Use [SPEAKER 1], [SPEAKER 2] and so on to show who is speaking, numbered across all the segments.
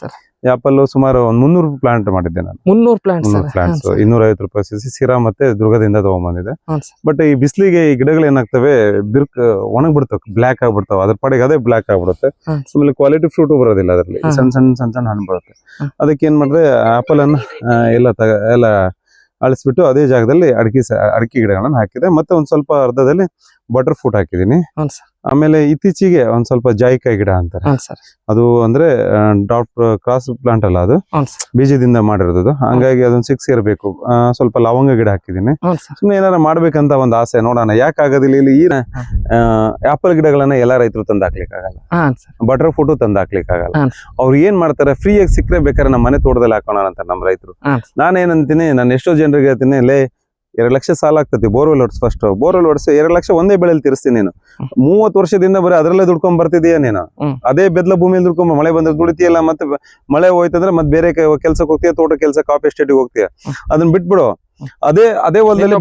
[SPEAKER 1] Sir
[SPEAKER 2] apple ಸುಮಾರು ಒಂದ್ ಮುನ್ನೂರು ಪ್ಲಾಂಟ್ ಮಾಡಿದ್ದೆ ನಾನು.
[SPEAKER 1] ಮುನ್ನೂರು ಪ್ಲಾಂಟ್
[SPEAKER 2] ಮುನ್ನೂರು ಪ್ಲಾಂಟ್ಸ್ ಇನ್ನೂರ ಐವತ್ತು ರೂಪಾಯಿ ಸಿಸಿ ಸಿರಾ ಮತ್ತೆ ದುರ್ಗದಿಂದ ತಗೊಂಡ್ಬಂದಿದೆ
[SPEAKER 1] ಹ್ಮ್
[SPEAKER 2] ಬಟ್ ಈ ಬಿಸಿಲಿಗೆ ಈ ಗಿಡಗಳು ಏನಾಗ್ತವೆ ಬಿರ್ಕ್ ಒಣಗ್ಬಿಡ್ತಾವೆ ಬ್ಲಾಕ್ ಆಗ್ಬಿಡ್ತಾವೆ. ಅದ್ರ ಪಾಡಿಗೆ ಅದೇ ಬ್ಲಾಕ್ ಆಗ್ಬಿಡುತ್ತೆ. ಆಮೇಲೆ ಕ್ವಾಲಿಟಿ ಫ್ರೂಟ್ ಬರೋದಿಲ್ಲ ಅದರಲ್ಲಿ. ಸಣ್ಣ ಸಣ್ಣ ಸಣ್ಣ ಸಣ್ಣ ಹಣ್ಣು ಬರುತ್ತೆ. ಅದಕ್ಕೆ ಏನ್ ಮಾಡಿದೆ ಆಪಲ್ ಅನ್ನ ಎಲ್ಲ ತಗ ಎಲ್ಲ ಅಳಿಸ್ಬಿಟ್ಟು ಅದೇ ಜಾಗದಲ್ಲಿ ಅಡಿಕೆ ಅಡಿಕೆ ಗಿಡಗಳನ್ನ ಹಾಕಿದೆ. ಮತ್ತೆ ಒಂದ್ ಸ್ವಲ್ಪ ಅರ್ಧದಲ್ಲಿ ಬಟರ್ ಫ್ರೂಟ್ ಹಾಕಿದೀನಿ ಆಮೇಲೆ ಇತ್ತೀಚೆಗೆ ಒಂದ್ ಸ್ವಲ್ಪ ಜಾಯಿಕಾಯಿ ಗಿಡ ಅಂತಾರೆ.
[SPEAKER 1] ಸರ್.
[SPEAKER 2] ಅದು ಅಂದ್ರೆ ಡಾಕ್ಟರ್ ಕ್ರಾಸ್ ಪ್ಲಾಂಟ್ ಅಲ್ಲ ಅದು? ಬೀಜದಿಂದ ಮಾಡಿರೋದು. ಹಂಗಾಗಿ ಅದೊಂದು ಸಿಕ್ಸ್ ಇರಬೇಕು ಸ್ವಲ್ಪ ಲವಂಗ ಗಿಡ ಹಾಕಿದೀನಿ ಸುಮ್ಮನೆ ಏನಾರ ಮಾಡ್ಬೇಕಂತ ಒಂದ್ ಆಸೆ ನೋಡೋಣ ಯಾಕೆ ಆಗೋದಿಲ್ಲ? ಇಲ್ಲಿ ಈ ಆಪಲ್ ಗಿಡಗಳನ್ನ ಎಲ್ಲಾ ರೈತರು ತಂದು ಹಾಕ್ಲಿಕ್ಕೆ ಆಗಲ್ಲ ಬಟರ್ ಫ್ರೂಟ್ ತಂದು ಹಾಕ್ಲಿಕ್ಕೆ ಆಗಲ್ಲ. ಅವ್ರು ಏನ್ ಮಾಡ್ತಾರೆ? ಫ್ರೀಯಾಗಿ ಸಿಕ್ಕರೆ ಬೇಕಾದ್ರೆ ನಮ್ಮ ಮನೆ ತೋಟದಲ್ಲಿ ಹಾಕೋಣ ಅಂತ ನಮ್ಮ ರೈತರು. ನಾನೇನಂತೀನಿ ನಾನು ಎಷ್ಟೋ ಜನರಿಗೆ ಹೇಳ್ತೀನಿ ಲೇ ಎರಡು ಲಕ್ಷ ಸಾಲ ಆಗ್ತತಿ ಬೋರ್ವೆಲ್ ಹೊಡ್ಸ್ ಫಸ್ಟ್ ಬೋರ್ವೆಲ್ ಹೊಡ್ಸಿ ಎರಡು ಲಕ್ಷ ಒಂದೇ ಬೆಳೆಯಲ್ಲಿ ತಿರ್ಸ್ತೀನಿ ನೀನು.
[SPEAKER 1] ಮೂವತ್
[SPEAKER 2] ಮೂವತ್ತು ವರ್ಷದಿಂದ ಬರೀ ಅದರಲ್ಲೇ ದುಡ್ಕೊಂಡ್ ಬರ್ತಿದೀಯ ನೀನು? ಅದೇ ಬೆದ್ಲ ಭೂಮಿಯಲ್ಲಿ ದುಡ್ಕೊಂಡ್ ಮಳೆ ಬಂದ್ರೆ ದುಡಿತೀಯಲ್ಲ ಮತ್ತೆ ಮಳೆ ಹೋಯ್ತಂದ್ರೆ ಮತ್ತೆ ಬೇರೆ ಕೆಲಸಕ್ಕೆ ಹೋಗ್ತೀಯ ತೋಟ ಕೆಲಸ ಕಾಫಿ ಎಸ್ಟೇಟಿಗೆ ಹೋಗ್ತೀಯ. ಅದನ್ನ ಬಿಟ್ಬಿಡು. ಅದೇ ಅದೇ ಹೊಲದಲ್ಲಿ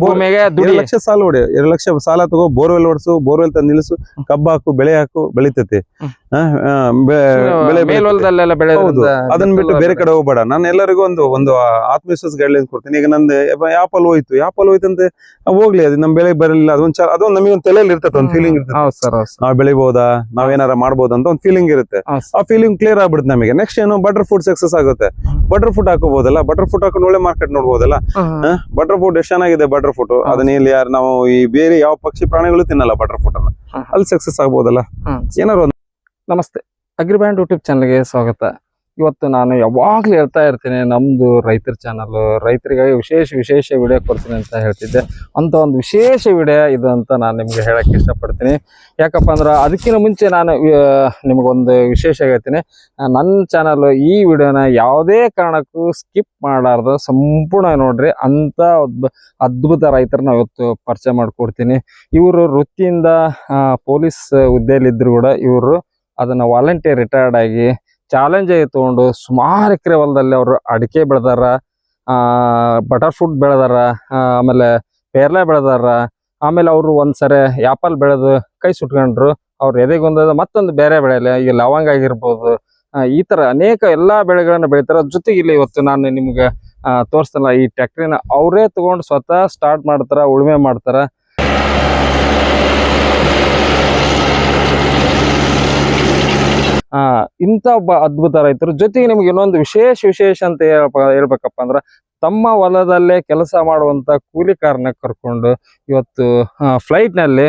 [SPEAKER 2] ಎರಡು ಲಕ್ಷ ಸಾಲ ಹೊಡಿ. ಎರಡು ಲಕ್ಷ ಸಾಲ ತಗೋ ಬೋರ್ವೆಲ್ ಹೊಡ್ಸು ಬೋರ್ವೆಲ್ ತಂದು ನಿಲ್ಲಿಸು ಕಬ್ಬು ಹಾಕು ಬೆಳೆ ಹಾಕು ಬೆಳಿತೈತಿ. ಅದನ್ನ ಬಿಟ್ಟು ಬೇರೆ ಕಡೆ ಹೋಗ್ಬೇಡ. ನಾನು ಎಲ್ಲರಿಗೂ ಒಂದು ಒಂದು ಆತ್ಮವಿಶ್ವಾಸ ಗೈಡ್ಲೈನ್ಸ್ ಕೊಡ್ತೀನಿ. ಈಗ ನಂದು ಯಾಪಲ್ ಹೋಯ್ತು. ಯಾಪಲ್ ಹೋಯ್ತು ಅಂತ ಹೋಗ್ಲಿ ಅದು ನಮ್ ಬೆಳೆ ಬರಲಿಲ್ಲ. ಅದೊಂದ್ ಅದೊಂದು ನಮಗೆ ಒಂದು ತಲೆಯಲ್ಲಿ ಇರ್ತದೆ ಒಂದು ಫೀಲಿಂಗ್ ಇರ್ತದೆ. ನಾವ್ ಬೆಳಿಬೋದಾ? ನಾವೇನಾರ ಮಾಡ್ಬೋದಾ ಅಂತ ಒಂದು ಫೀಲಿಂಗ್ ಇರುತ್ತೆ. ಆ ಫೀಲಿಂಗ್ ಕ್ಲಿಯರ್ ಆಗ್ಬಿಡುತ್ತೆ ನಮಗೆ. ನೆಕ್ಸ್ಟ್ ಏನು? ಬಟರ್ ಫುಡ್ ಸಕ್ಸಸ್ ಆಗುತ್ತೆ. ಬಟರ್ ಫುಡ್ ಹಾಕೋಬಹುದಲ್ಲ ಬಟರ್ ಫುಡ್ ಹಾಕೊಂಡು ಒಳ್ಳೆ ಮಾರ್ಕೆಟ್ ನೋಡ್ಬೋದಲ್ಲ. ಬಟರ್ ಫುಡ್ ಎಷ್ಟು ಚೆನ್ನಾಗಿದೆ ಬಟರ್ ಫುಡ್ ಅದನ್ನ ಇಲ್ಲಿ ಯಾರು ನಾವು ಈ ಬೇರೆ ಯಾವ ಪಕ್ಷಿ ಪ್ರಾಣಿಗಳು ತಿನ್ನಲ್ಲ ಬಟರ್ ಫುಡ್ ಅನ್ನ ಅಲ್ಲಿ ಸಕ್ಸಸ್ ಆಗ್ಬೋದಲ್ಲ. ಏನಾರು
[SPEAKER 1] ನಮಸ್ತೆ. ಅಗ್ರಿಬ್ಯಾಂಡ್ ಯೂಟ್ಯೂಬ್ ಚಾನಲ್ಗೆ ಸ್ವಾಗತ. ಇವತ್ತು ನಾನು ಯಾವಾಗ್ಲೂ ಹೇಳ್ತಾ ಇರ್ತೀನಿ, ನಮ್ದು ರೈತರ ಚಾನಲ್ ರೈತರಿಗಾಗಿ ವಿಶೇಷ ವಿಶೇಷ ವಿಡಿಯೋ ಕೊಡ್ತೀನಿ ಅಂತ ಹೇಳ್ತಿದ್ದೆ. ಅಂತ ಒಂದು ವಿಶೇಷ ವಿಡಿಯೋ ಇದು ಅಂತ ನಾನು ನಿಮಗೆ ಹೇಳಕ್ ಇಷ್ಟಪಡ್ತೀನಿ. ಯಾಕಪ್ಪ ಅಂದ್ರೆ ಅದಕ್ಕಿಂತ ಮುಂಚೆ ನಾನು ನಿಮಗೊಂದು ವಿಶೇಷ ಹೇಳ್ತೀನಿ. ನನ್ನ ಚಾನಲ್ ಈ ವಿಡಿಯೋನ ಯಾವುದೇ ಕಾರಣಕ್ಕೂ ಸ್ಕಿಪ್ ಮಾಡಾರ್ದು. ಸಂಪೂರ್ಣ ನೋಡ್ರಿ. ಅಂತ ಅದ್ಭುತ ರೈತರನ್ನ ಇವತ್ತು ಪರಿಚಯ ಮಾಡಿಕೊಡ್ತೀನಿ. ಇವರು ವೃತ್ತಿಯಿಂದ ಪೊಲೀಸ್ ಹುದ್ದೆಯಲ್ಲಿದ್ದರೂ ಕೂಡ ಇವರು ಅದನ್ನ ವಾಲಂಟಿಯರ್ ರಿಟೈರ್ಡ್ ಆಗಿ ಚಾಲೆಂಜ್ ಆಗಿ ತಗೊಂಡು ಸುಮಾರು ಎಕರೆ ಹೊಲದಲ್ಲಿ ಅವರು ಅಡಿಕೆ ಬೆಳೆದಾರ ಬಟರ್ ಫ್ರೂಟ್ ಬೆಳೆದಾರ ಆಮೇಲೆ ಪೇರ್ಲೆ ಬೆಳೆದಾರ, ಆಮೇಲೆ ಅವರು ಒಂದ್ಸರಿ ಆಪಲ್ ಬೆಳೆದು ಕೈ ಸುಟ್ಕೊಂಡ್ರು, ಅವ್ರು ಎದೆಗೊಂದದ ಮತ್ತೊಂದು ಬೇರೆ ಬೆಳೆಯಲ್ಲ ಈಗ ಲವಂಗ ಆಗಿರ್ಬೋದು ಈ ತರ ಅನೇಕ ಎಲ್ಲಾ ಬೆಳೆಗಳನ್ನ ಬೆಳಿತಾರ. ಜೊತೆಗೆ ಇಲ್ಲಿ ಇವತ್ತು ನಾನು ನಿಮ್ಗೆ ತೋರಿಸ್ತಲ್ಲ ಈ ಟ್ಯಾಕ್ಟ್ರಿನ ಅವರೇ ತಗೊಂಡು ಸ್ವತಃ ಸ್ಟಾರ್ಟ್ ಮಾಡ್ತಾರ, ಉಳುಮೆ ಮಾಡ್ತಾರ. ಆ, ಇಂಥ ಒಬ್ಬ ಅದ್ಭುತ ರೈತರು. ಜೊತೆಗೆ ನಿಮ್ಗೆ ಇನ್ನೊಂದು ವಿಶೇಷ ವಿಶೇಷ ಅಂತ ಹೇಳಪ್ಪ, ಹೇಳ್ಬೇಕಪ್ಪ ಅಂದ್ರ ತಮ್ಮ ಹೊಲದಲ್ಲೇ ಕೆಲಸ ಮಾಡುವಂತ ಕೂಲಿ ಕೂಲಿಕಾರನ ಕರ್ಕೊಂಡು ಇವತ್ತು
[SPEAKER 3] ಫ್ಲೈಟ್ನಲ್ಲಿ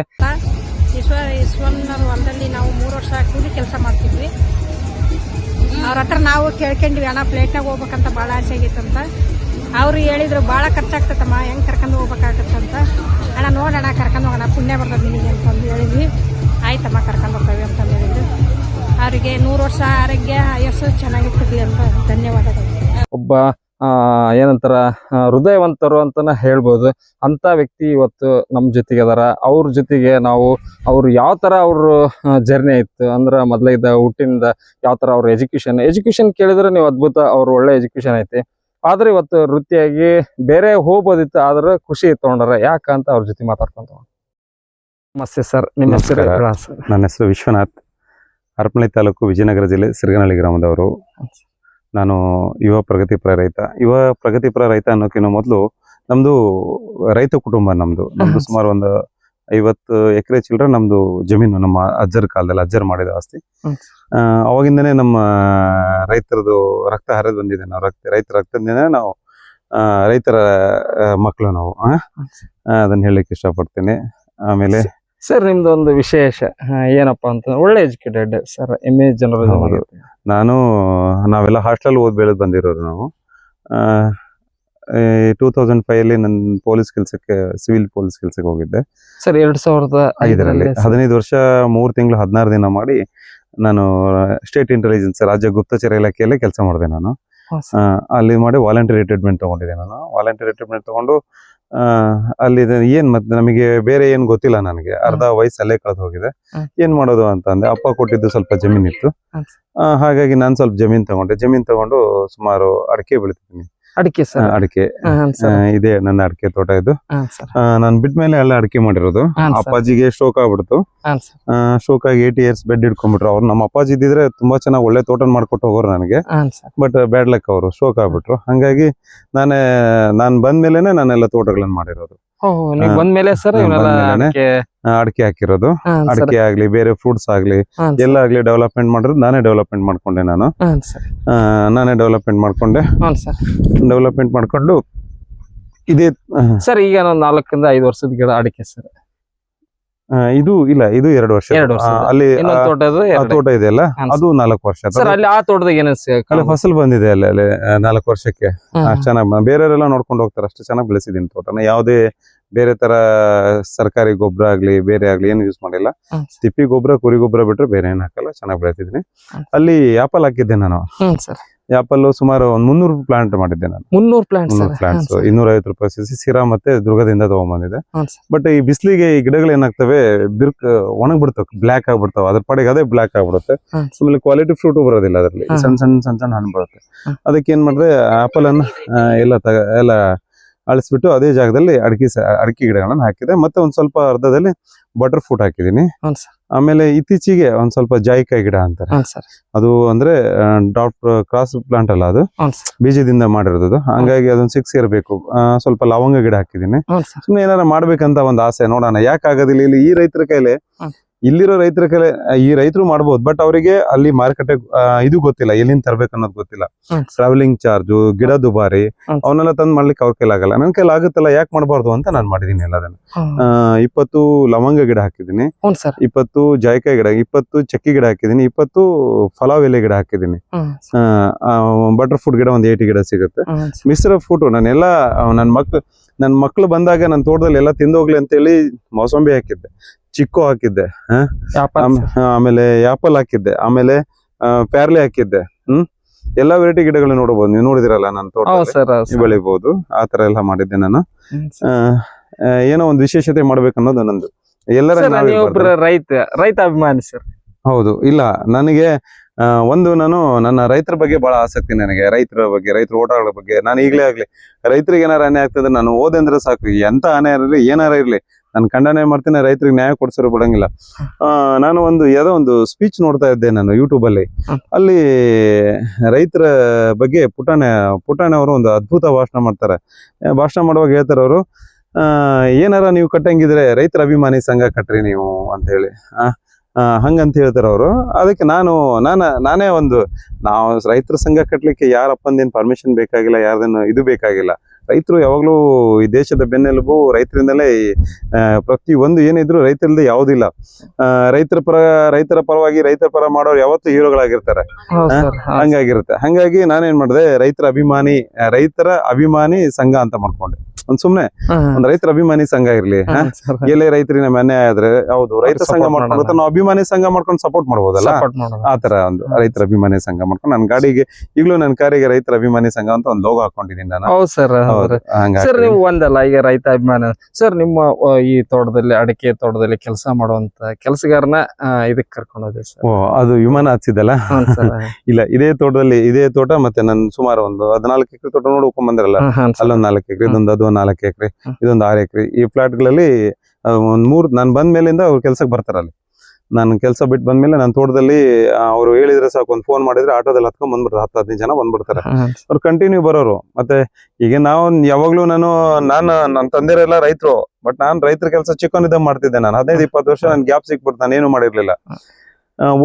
[SPEAKER 3] ಹೊಲದಲ್ಲಿ ನಾವು ಮೂರು ವರ್ಷ ಕೂಲಿ ಕೆಲಸ ಮಾಡ್ತಿದ್ವಿ. ಅವ್ರ ಹತ್ರ ನಾವು ಕೇಳ್ಕೊಂಡ್ವಿ, ಅಣ್ಣ ಪ್ಲೇಟ್ನಾಗ ಹೋಗ್ಬೇಕಂತ ಭಾಳ ಆಸೆ ಆಗಿತ್ತಂತ ಅವ್ರು ಹೇಳಿದ್ರು, ಭಾಳ ಖರ್ಚಾಗ್ತೈತಮ್ಮ ಹೆಂಗೆ ಕರ್ಕೊಂಡು ಹೋಗ್ಬೇಕಾಗತ್ತಂತ. ಅಣ್ಣ ನೋಡೋಣ ಕರ್ಕೊಂಡು ಹೋಗೋಣ, ಪುಣ್ಯ ಬರ್ತದೆ ನಿನಗೆ ಅಂತಂದು ಹೇಳಿದ್ವಿ. ಆಯ್ತಮ್ಮ, ಕರ್ಕೊಂಡು ಹೋಗ್ತೇವೆ ಅಂತ ಹೇಳಿದ್ರು ಅವರಿಗೆ ನೂರು ವರ್ಷ ಆರೋಗ್ಯ ಆಯಸ್ಸು ಚೆನ್ನಾಗಿರ್ತದೆ ಅಂತ ಧನ್ಯವಾದಗಳು.
[SPEAKER 1] ಒಬ್ಬ ಆ ಏನಂತಾರ ಹೃದಯವಂತರು ಅಂತಾನೆ ಹೇಳ್ಬೋದು. ಅಂತ ವ್ಯಕ್ತಿ ಇವತ್ತು ನಮ್ಮ ಜೊತೆಗೆ ಅದಾರ. ಅವ್ರ ಜೊತೆಗೆ ನಾವು ಅವ್ರು ಯಾವ ತರ ಅವ್ರ ಜರ್ನಿ ಆಯ್ತು ಅಂದ್ರೆ ಮೊದ್ಲಿದ್ದ ಹುಟ್ಟಿನಿಂದ ಯಾವ ತರ ಅವ್ರ ಎಜುಕೇಶನ್ ಎಜುಕೇಶನ್ ಕೇಳಿದ್ರೆ ನೀವು ಅದ್ಭುತ ಅವ್ರ ಒಳ್ಳೆ ಎಜುಕೇಶನ್ ಐತಿ. ಆದ್ರೆ ಇವತ್ತು ವೃತ್ತಿಯಾಗಿ ಬೇರೆ ಹೋಗ್ಬೋದಿತ್ತು ಆದ್ರೆ ಖುಷಿ ತಗೊಂಡಾರ. ಯಾಕಂತ ಅವ್ರ ಜೊತೆ ಮಾತಾಡ್ಕೊಂತ ನಮಸ್ತೆ ಸರ್. ನಿಮ್ಮ ಹೆಸರು
[SPEAKER 2] ನನ್ನ ಹೆಸರು ವಿಶ್ವನಾಥ್. ಹರಪನಹಳ್ಳಿ ತಾಲೂಕು ವಿಜಯನಗರ ಜಿಲ್ಲೆ ಸಿರಗನಹಳ್ಳಿ ಗ್ರಾಮದವರು. ನಾನು ಯುವ ಪ್ರಗತಿಪರ ರೈತ. ಯುವ ಪ್ರಗತಿಪರ ರೈತ ಅನ್ನೋಕ್ಕಿಂತ ಮೊದಲು ನಮ್ದು ರೈತ ಕುಟುಂಬ ನಮ್ಮದು
[SPEAKER 1] ನಮ್ಮದು
[SPEAKER 2] ಸುಮಾರು ಒಂದು ಐವತ್ತು ಎಕರೆ ಚಿಲ್ಲರೆ ನಮ್ಮದು ಜಮೀನು ನಮ್ಮ ಅಜ್ಜರ ಕಾಲದಲ್ಲಿ ಅಜ್ಜರ್ ಮಾಡಿದ ಆಸ್ತಿ. ಅವಾಗಿಂದನೇ ನಮ್ಮ ರೈತರದು ರಕ್ತ ಹರಿದು ಬಂದಿದೆ ನಾವು. ರಕ್ತ ರೈತರ ರಕ್ತದಿಂದನೇ ನಾವು ಆ, ರೈತರ ಮಕ್ಕಳು ನಾವು. ಅದನ್ನ ಹೇಳಲಿಕ್ಕೆ ಇಷ್ಟಪಡ್ತೀನಿ. ಆಮೇಲೆ
[SPEAKER 1] ಸರ್ ನಿಮ್ದು ಒಂದು ವಿಶೇಷ. ಏನಪ್ಪ ಅಂತ ಒಳ್ಳೆ educated sir M A general
[SPEAKER 2] ನಾನು ನಾವೆಲ್ಲ ಹಾಸ್ಟೆಲ್ ಓದ್ ಬೆಳೆದ್ ಬಂದಿರೋರು ನಾವು. ಟೂ ತೌಸಂಡ್ ಫೈವ್ ಅಲ್ಲಿ ನನ್ನ ಪೊಲೀಸ್ ಕೆಲಸಕ್ಕೆ ಸಿವಿಲ್ ಪೊಲೀಸ್ ಕೆಲಸಕ್ಕೆ ಹೋಗಿದ್ದೆ.
[SPEAKER 1] ಸರ್ ಎರಡ್ ಸಾವಿರದ
[SPEAKER 2] ಐದರಲ್ಲಿ. ಹದಿನೈದು ವರ್ಷ ಮೂರು ತಿಂಗಳು ಹದಿನಾರು ದಿನ ಮಾಡಿ ನಾನು ಸ್ಟೇಟ್ ಇಂಟೆಲಿಜೆನ್ಸ್ ರಾಜ್ಯ ಗುಪ್ತಚರ ಇಲಾಖೆಯಲ್ಲೇ ಕೆಲಸ ಮಾಡಿದೆ ನಾನು. ಅಲ್ಲಿ ಮಾಡಿ ವಾಲಂಟಿಯರ್ ರಿಟೈರ್ಮೆಂಟ್ ತಗೊಂಡಿದ್ದೆ ನಾನು. ವಾಲಂಟಿಯರ್ ರಿಟೈರ್ಮೆಂಟ್ ತಗೊಂಡು ಅಲ್ಲಿ ಇದು ಏನ್ ಮತ್ತೆ ನಮಗೆ ಬೇರೆ ಏನ್ ಗೊತ್ತಿಲ್ಲ ನನಗೆ. ಅರ್ಧ ವಯಸ್ಸು ಅಲ್ಲೇ ಕಳೆದು ಹೋಗಿದೆ. ಏನ್ ಮಾಡೋದು ಅಂತ ಅಂದೆ ಅಪ್ಪ ಕೊಟ್ಟಿದ್ದು ಸ್ವಲ್ಪ ಜಮೀನ್ ಇತ್ತು ಆ, ಹಾಗಾಗಿ ನಾನು ಸ್ವಲ್ಪ ಜಮೀನ್ ತಗೊಂಡೆ. ಜಮೀನ್ ತಗೊಂಡು ಸುಮಾರು ಅಡಿಕೆ ಬೆಳಿತಿದ್ದೀನಿ.
[SPEAKER 1] ಅಡಿಕೆ ಸರ್.
[SPEAKER 2] ಅಡಿಕೆ. ಇದೆ ನನ್ನ ಅಡಿಕೆ ತೋಟ ಇದು.
[SPEAKER 1] ನಾನು
[SPEAKER 2] ನಾನು ಬಿಟ್ಮೇಲೆ ಎಲ್ಲ ಅಡಿಕೆ ಮಾಡಿರೋದು. ಅಪ್ಪಾಜಿಗೆ ಸ್ಟ್ರೋಕ್ ಆಗ್ಬಿಡ್ತು. ಸ್ಟ್ರೋಕ್ ಆಗಿ ಏಟಿ ಇಯರ್ಸ್ ಬೆಡ್ ಹಿಡ್ಕೊಂಡ್ಬಿಟ್ರು. ಅವ್ರು ನಮ್ಮ ಅಪ್ಪಾಜಿ ಇದ್ದಿದ್ರೆ ತುಂಬಾ ಚೆನ್ನಾಗಿ ಒಳ್ಳೆ ತೋಟ ಮಾಡ್ಕೊಟ್ಟು ಹೋಗೋರು ನನಗೆ. ಬಟ್ ಬ್ಯಾಡ್ ಲಕ್ ಅವರು. ಸ್ಟ್ರೋಕ್ ಆಗ್ಬಿಟ್ರು. ಹಂಗಾಗಿ ನಾನೇ ನಾನ್ ಬಂದ್ಮೇಲೆನೆ ನಾನೆಲ್ಲ ತೋಟಗಳನ್ನ ಮಾಡಿರೋದು.
[SPEAKER 1] ನೀವು. ಬಂದ್ಮೇಲೆ ಸರ್
[SPEAKER 2] ಹಾ,
[SPEAKER 1] ಇವನ್ನೆಲ್ಲ
[SPEAKER 2] ಬಂದ್ಮೇಲೆನೆ.
[SPEAKER 1] ಅಡಿಕೆ
[SPEAKER 2] ಅಡಿಕೆ ಹಾಕಿರೋದು.
[SPEAKER 1] ಹಾಂ ಸರ್.
[SPEAKER 2] ಅಡಿಕೆ ಆಗ್ಲಿ ಬೇರೆ ಫ್ರೂಟ್ಸ್ ಆಗ್ಲಿ
[SPEAKER 1] ಹಾಂ
[SPEAKER 2] ಎಲ್ಲ ಆಗ್ಲಿ ಡೆವಲಪ್ಮೆಂಟ್ ಮಾಡಿರೋದು ನಾನೇ ಡೆವಲಪ್ಮೆಂಟ್ ಮಾಡ್ಕೊಂಡೆ ನಾನು.
[SPEAKER 1] ಹಾಂ ಸರ್.
[SPEAKER 2] ಆ, ನಾನೇ ಡೆವಲಪ್ಮೆಂಟ್ ಮಾಡ್ಕೊಂಡೆ.
[SPEAKER 1] ಹ್ಞೂ ಸರ್.
[SPEAKER 2] ಡೆವಲಪ್ಮೆಂಟ್ ಮಾಡ್ಕೊಂಡು ಇದೇ
[SPEAKER 1] ಸರ್ ಈಗ ನಾಲ್ಕಿಂದ ನಾಲ್ಕರಿಂದ ಐದು ವರ್ಷದ ಗಿಡ ಅಡಿಕೆ ಸರ್.
[SPEAKER 2] ಇದು ಇಲ್ಲ ಇದು ಎರಡು ವರ್ಷ
[SPEAKER 1] ಎರಡು.
[SPEAKER 2] ಅಲ್ಲಿ ತೋಟ ಇದೆ
[SPEAKER 1] ಅಲ್ಲ
[SPEAKER 2] ಅದು ನಾಲ್ಕು ವರ್ಷ.
[SPEAKER 1] ಅಲ್ಲಿ ಆ ತೋಟದಾಗ
[SPEAKER 2] ಅಲ್ಲಿ ಫಸಲ್ ಬಂದಿದೆ ಅಲ್ಲಿ ಅಲ್ಲಿ ನಾಲ್ಕು ವರ್ಷಕ್ಕೆ. ಚೆನ್ನಾಗ್ ಬೇರೆಯವರೆಲ್ಲ ನೋಡ್ಕೊಂಡು ಹೋಗ್ತಾರೆ ಅಷ್ಟು ಚೆನ್ನಾಗಿ ಬೆಳೆಸಿದೀನಿ ತೋಟನ. ಯಾವುದೇ ಬೇರೆ ತರ ಸರ್ಕಾರಿ ಗೊಬ್ಬರ ಆಗ್ಲಿ ಬೇರೆ ಆಗ್ಲಿ ಏನು ಯೂಸ್ ಮಾಡಿಲ್ಲ. ತಿಪ್ಪಿ ಗೊಬ್ಬರ ಕುರಿ ಗೊಬ್ಬರ ಬಿಟ್ರೆ ಬೇರೆ ಏನ್ ಹಾಕಲ್ಲ ಚೆನ್ನಾಗಿ ಬೆಳೆಸಿದೀನಿ ಅಲ್ಲಿ ಆಪಲ್ ಹಾಕಿದ್ದೆ ನಾನು. ಆಪಲ್ ಸುಮಾರು ಒಂದ್ ಮುನ್ನೂರು ಪ್ಲಾಂಟ್ ಮಾಡಿದ್ದೆ ನಾನು.
[SPEAKER 1] ಮುನ್ನೂರು ಪ್ಲಾಂಟ್
[SPEAKER 2] ಮುನ್ನೂರು ಪ್ಲಾಂಟ್ಸ್ ಇನ್ನೂರ ಐವತ್ತು ರೂಪಾಯಿ ಸಿಸಿ ಸಿರಾ ಮತ್ತೆ ದುರ್ಗದಿಂದ ತಗೊಂಡ್ಬಂದಿದೆ ಬಟ್ ಈ ಬಿಸಿಲಿಗೆ ಈ ಗಿಡಗಳು ಏನಾಗ್ತವೆ ಬಿರ್ಕ್ ಒಣಗ್ಬಿಡ್ತಾವೆ ಬ್ಲಾಕ್ ಆಗ್ಬಿಡ್ತಾವೆ. ಅದ್ರ ಪಾಡಿಗೆ ಅದೇ ಬ್ಲಾಕ್ ಆಗ್ಬಿಡುತ್ತೆ. ಆಮೇಲೆ ಕ್ವಾಲಿಟಿ ಫ್ರೂಟ್ ಬರೋದಿಲ್ಲ ಅದರಲ್ಲಿ. ಸಣ್ಣ ಸಣ್ಣ ಸಣ್ಣ ಸಣ್ಣ ಹಣ್ಣು ಬರುತ್ತೆ. ಅದಕ್ಕೆ ಏನ್ ಮಾಡಿದ್ರೆ ಆಪಲ್ ಅನ್ನ ಎಲ್ಲ ತಗ ಎಲ್ಲ ಅಳಿಸ್ಬಿಟ್ಟು ಅದೇ ಜಾಗದಲ್ಲಿ ಅಡಿಕೆ ಅಡಿಕೆ ಗಿಡಗಳನ್ನ ಹಾಕಿದೆ. ಮತ್ತೆ ಒಂದ್ ಸ್ವಲ್ಪ ಅರ್ಧದಲ್ಲಿ ಬಟರ್ ಫ್ರೂಟ್ ಹಾಕಿದೀನಿ ಆಮೇಲೆ ಇತ್ತೀಚೆಗೆ ಒಂದ್ ಸ್ವಲ್ಪ ಜಾಯಿಕಾಯಿ ಗಿಡ ಅಂತಾರೆ. ಅದು ಅಂದ್ರೆ ಡಾಕ್ಟರ್ ಕ್ರಾಸ್ ಪ್ಲಾಂಟ್ ಅಲ್ಲ ಅದು. ಬೀಜದಿಂದ ಮಾಡಿರೋದು. ಹಂಗಾಗಿ ಅದೊಂದು ಸಿಕ್ಸ್ ಇರಬೇಕು ಸ್ವಲ್ಪ ಲವಂಗ ಗಿಡ ಹಾಕಿದೀನಿ ಸುಮ್ಮನೆ ಏನಾರ ಮಾಡ್ಬೇಕಂತ ಒಂದ್ ಆಸೆ ನೋಡೋಣ ಯಾಕೆ ಆಗೋದಿಲ್ಲ? ಇಲ್ಲಿ ಈ ರೈತರ ಕೈಲಿ. ಇಲ್ಲಿರೋ ರೈತರ ಕಲೆ ಈ ರೈತರು ಮಾಡಬಹುದು ಬಟ್ ಅವರಿಗೆ ಅಲ್ಲಿ ಮಾರುಕಟ್ಟೆ ಇದು ಗೊತ್ತಿಲ್ಲ ಎಲ್ಲಿಂದ ತರ್ಬೇಕು ಅನ್ನೋದು ಗೊತ್ತಿಲ್ಲ. ಟ್ರಾವೆಲಿಂಗ್ ಚಾರ್ಜು ಗಿಡ ದುಬಾರಿ. ಅವನ್ನೆಲ್ಲ ತಂದು ಮಾಡ್ಲಿಕ್ಕೆ ಅವ್ರ ಕೈಲಾಗಲ್ಲ. ನನ್ನ ಕೈಲಿ ಆಗುತ್ತಲ್ಲ ಯಾಕೆ ಮಾಡಬಾರ್ದು ಅಂತ ನಾನು ಮಾಡಿದೀನಿ ಎಲ್ಲದನ್ನ. ಇಪ್ಪತ್ತು ಲವಂಗ ಗಿಡ ಹಾಕಿದೀನಿ. ಇಪ್ಪತ್ತು ಜಾಯಿಕಾಯಿ ಗಿಡ ಇಪ್ಪತ್ತು ಚಕ್ಕಿ ಗಿಡ ಹಾಕಿದೀನಿ ಇಪ್ಪತ್ತು ಫಲಾವ್ ಎಲೆ ಗಿಡ ಹಾಕಿದೀನಿ. ಬಟರ್ ಫ್ರೂಟ್ ಗಿಡ ಒಂದ್ ಏಟಿ ಗಿಡ ಸಿಗುತ್ತೆ.
[SPEAKER 1] ಮಿಸ್ರ
[SPEAKER 2] ಮಿಶ್ರ ಫ್ರೂಟ್ ನಾನೆಲ್ಲ ನನ್ನ ಮಕ್ಳು ನನ್ನ ಮಕ್ಳು ಬಂದಾಗ ನನ್ನ ತೋಟದಲ್ಲಿ ಎಲ್ಲ ತಿಂದೋಗ್ಲಿ ಅಂತೇಳಿ ಮೋಸಂಬಿ ಹಾಕಿದ್ದೆ. ಚಿಕ್ಕು ಹಾಕಿದ್ದೆ ಆಮೇಲೆ ಆಪಲ್ ಹಾಕಿದ್ದೆ ಆಮೇಲೆ ಆ, ಪ್ಯಾರ್ಲೆ ಹಾಕಿದ್ದೆ ಹ್ಮ್? ಎಲ್ಲಾ ವೆರೈಟಿ ಗಿಡಗಳು ನೋಡಬಹುದು ನೀವು ನೋಡಿದಿರಲ್ಲ
[SPEAKER 1] ನಾನು
[SPEAKER 2] ತೋಟ ಬೆಳಿಬಹುದು ಆ ತರ ಎಲ್ಲ ಮಾಡಿದ್ದೆ ನಾನು. ಏನೋ ಒಂದು ವಿಶೇಷತೆ ಮಾಡ್ಬೇಕು ಅನ್ನೋದು ನಂದು. ಎಲ್ಲರ.
[SPEAKER 1] ರೈತ ರೈತ ಅಭಿಮಾನಿ ಸರ್.
[SPEAKER 2] ಹೌದು ಇಲ್ಲ ನನಗೆ ಆ, ಒಂದು ನಾನು ನನ್ನ ರೈತರ ಬಗ್ಗೆ ಬಹಳ ಆಸಕ್ತಿ ನನಗೆ ರೈತರ ಬಗ್ಗೆ ರೈತರ ಓಟಗಳ ಬಗ್ಗೆ. ನಾನು ಈಗಲೇ ಆಗ್ಲಿ ರೈತರಿಗೆ ಏನಾರ ಅನ್ಯಾಯ ಆಗ್ತದೆ ನಾನು ಓದಂದ್ರೆ ಸಾಕು. ಎಂತ ಅನ್ಯಾಯ ಇರಲಿ ಏನಾರ ಇರ್ಲಿ ನಾನು ಖಂಡನೆ ಮಾಡ್ತೀನಿ, ರೈತರಿಗೆ ನ್ಯಾಯ ಕೊಡ್ಸಿರೋ ಬಿಡಂಗಿಲ್ಲ ನಾನು ಒಂದು ಯಾವುದೋ ಒಂದು ಸ್ಪೀಚ್ ನೋಡ್ತಾ ಇದ್ದೆ ನಾನು ಯೂಟ್ಯೂಬಲ್ಲಿ ಅಲ್ಲಿ. ರೈತರ ಬಗ್ಗೆ ಪುಟಾಣೆ ಪುಟಾಣೆ ಅವರು ಒಂದು ಅದ್ಭುತ ಭಾಷಣ ಮಾಡ್ತಾರೆ. ಭಾಷಣ ಮಾಡುವಾಗ ಹೇಳ್ತಾರೆ ಅವರು ಏನಾರ ನೀವು ಕಟ್ಟಂಗಿದ್ರೆ ರೈತರ ಅಭಿಮಾನಿ ಸಂಘ ಕಟ್ರಿ ನೀವು ಅಂತ ಹೇಳಿ ಹಂಗಂತ ಹೇಳ್ತಾರೆ ಅವರು. ಅದಕ್ಕೆ ನಾನು, ನಾನ, ನಾನೇ ಒಂದು, ನಾವು ರೈತರ ಸಂಘ ಕಟ್ಟಲಿಕ್ಕೆ ಯಾರಪ್ಪಂದೇನು ಪರ್ಮಿಷನ್ ಬೇಕಾಗಿಲ್ಲ, ಯಾರ್ದೇನು ಇದು ಬೇಕಾಗಿಲ್ಲ. ರೈತರು ಯಾವಾಗಲೂ ಈ ದೇಶದ ಬೆನ್ನೆಲುಬು ರೈತರಿಂದಲೇ ಪ್ರತಿ ಒಂದು ಏನಿದ್ರು ರೈತರಿಂದ ಯಾವುದಿಲ್ಲ. ರೈತರ ಪರ ರೈತರ ಪರವಾಗಿ ರೈತರ ಪರ ಮಾಡೋರು ಯಾವತ್ತೂ ಹೀರೋಗಳಾಗಿರ್ತಾರೆ. ಹಂಗಾಗಿರುತ್ತೆ. ಹಂಗಾಗಿ ನಾನೇನ್ ಮಾಡಿದೆ ರೈತರ ಅಭಿಮಾನಿ ರೈತರ ಅಭಿಮಾನಿ ಸಂಘ ಅಂತ ಮಾಡ್ಕೊಂಡೆ. ಒಂದ್ ಸುಮ್ನೆ ಒಂದ್ ರೈತರ ಅಭಿಮಾನಿ ಸಂಘ ಇರ್ಲಿ ಎಲ್ಲ ರೈತರಿಗೆ ನಮ್ಮ ಅನ್ಯಾಯ ಆದ್ರೆ ಹೌದು ರೈತ ಸಂಘ. ಮಾಡ್ಕೊಂಡು ನಾವು ಅಭಿಮಾನಿ ಸಂಘ ಮಾಡ್ಕೊಂಡು ಸಪೋರ್ಟ್ ಮಾಡ್ಬೋದಲ್ಲ?
[SPEAKER 1] ಆತರ
[SPEAKER 2] ಆ ತರ ಒಂದು ರೈತರ ಅಭಿಮಾನಿ ಸಂಘ ಮಾಡ್ಕೊಂಡು ನನ್ನ ಗಾಡಿಗೆ ಈಗಲೂ ನನ್ನ ಕಾರಿಗೆ ರೈತರ ಅಭಿಮಾನಿ ಸಂಘ ಅಂತ ಒಂದು ಲೋಗೋ ಹಾಕೊಂಡಿದ್ದೀನಿ ನಾನು.
[SPEAKER 1] ಹೌದು. ಸರ್ ನೀವು ಒಂದಲ್ಲ ಈಗ ರೈತ ಅಭಿಮಾನ. ಸರ್ ನಿಮ್ಮ ಈ ತೋಟದಲ್ಲಿ ಅಡಿಕೆ ತೋಟದಲ್ಲಿ ಕೆಲಸ ಮಾಡುವಂತ ಕೆಲಸಗಾರನ ಇದಕ್ ಕರ್ಕೊಂಡು ಹೋದೆ ಸರ್.
[SPEAKER 2] ಓ ಅದು ವಿಮಾನ ಹಚ್ಚಿದಲ್ಲ ಇಲ್ಲ ಇದೇ ತೋಟದಲ್ಲಿ ಇದೇ ತೋಟ ಮತ್ತೆ ನನ್ ಸುಮಾರು ಒಂದು ಹದಿನಾಲ್ಕು ಎಕರೆ ತೋಟ ನೋಡ್ಕೊಂಡ್ ಬಂದಿರಲ್ಲ? ಅಲ್ಲೊಂದ್ ನಾಲ್ಕು ಎಕರೆ ಇದೊಂದು ಅದು ಒಂದ್ ನಾಲ್ಕು ಎಕರೆ. ಇದೊಂದು ಆರು ಎಕರೆ. ಈ ಫ್ಲಾಟ್ಗಳಲ್ಲಿ ಗಳಲ್ಲಿ ಒಂದ್ ಮೂರ್ ನಾನ್ ಬಂದ ಮೇಲಿಂದ ಅವ್ರು ಕೆಲ್ಸಕ್ಕೆ ಬರ್ತಾರ ಅಲ್ಲಿ ನಾನು ಕೆಲಸ ಬಿಟ್ಟು ಬಂದ್ಮೇಲೆ ನನ್ನ ತೋಟದಲ್ಲಿ ಅವರು ಹೇಳಿದ್ರೆ ಸಾಕು ಒಂದು ಫೋನ್ ಮಾಡಿದ್ರೆ ಆಟೋದಲ್ಲಿ ಹತ್ಕೊಂಡ್ ಬಂದ್ಬಿಡ್ತಾರೆ ಹತ್ತು ಹದಿನೈದು ಜನ ಬಂದ್ಬಿಡ್ತಾರೆ. ಅವ್ರು ಕಂಟಿನ್ಯೂ ಬರೋರು. ಮತ್ತೆ ಈಗ ನಾವು ಯಾವಾಗ್ಲೂ ನಾನು ನಾನು ನನ್ನ ತಂದೆರೆಲ್ಲ ರೈತರು ಬಟ್ ನಾನು ರೈತರ ಕೆಲಸ ಚಿಕ್ಕನಿದ್ದ ಮಾಡ್ತಿದ್ದೆ ನಾನು. ಹದಿನೈದು ಇಪ್ಪತ್ತು ವರ್ಷ ನನ್ ಗ್ಯಾಪ್ ಸಿಕ್ಬಿಟ್ಟು ನಾನು ಏನು ಮಾಡಿರ್ಲಿಲ್ಲ.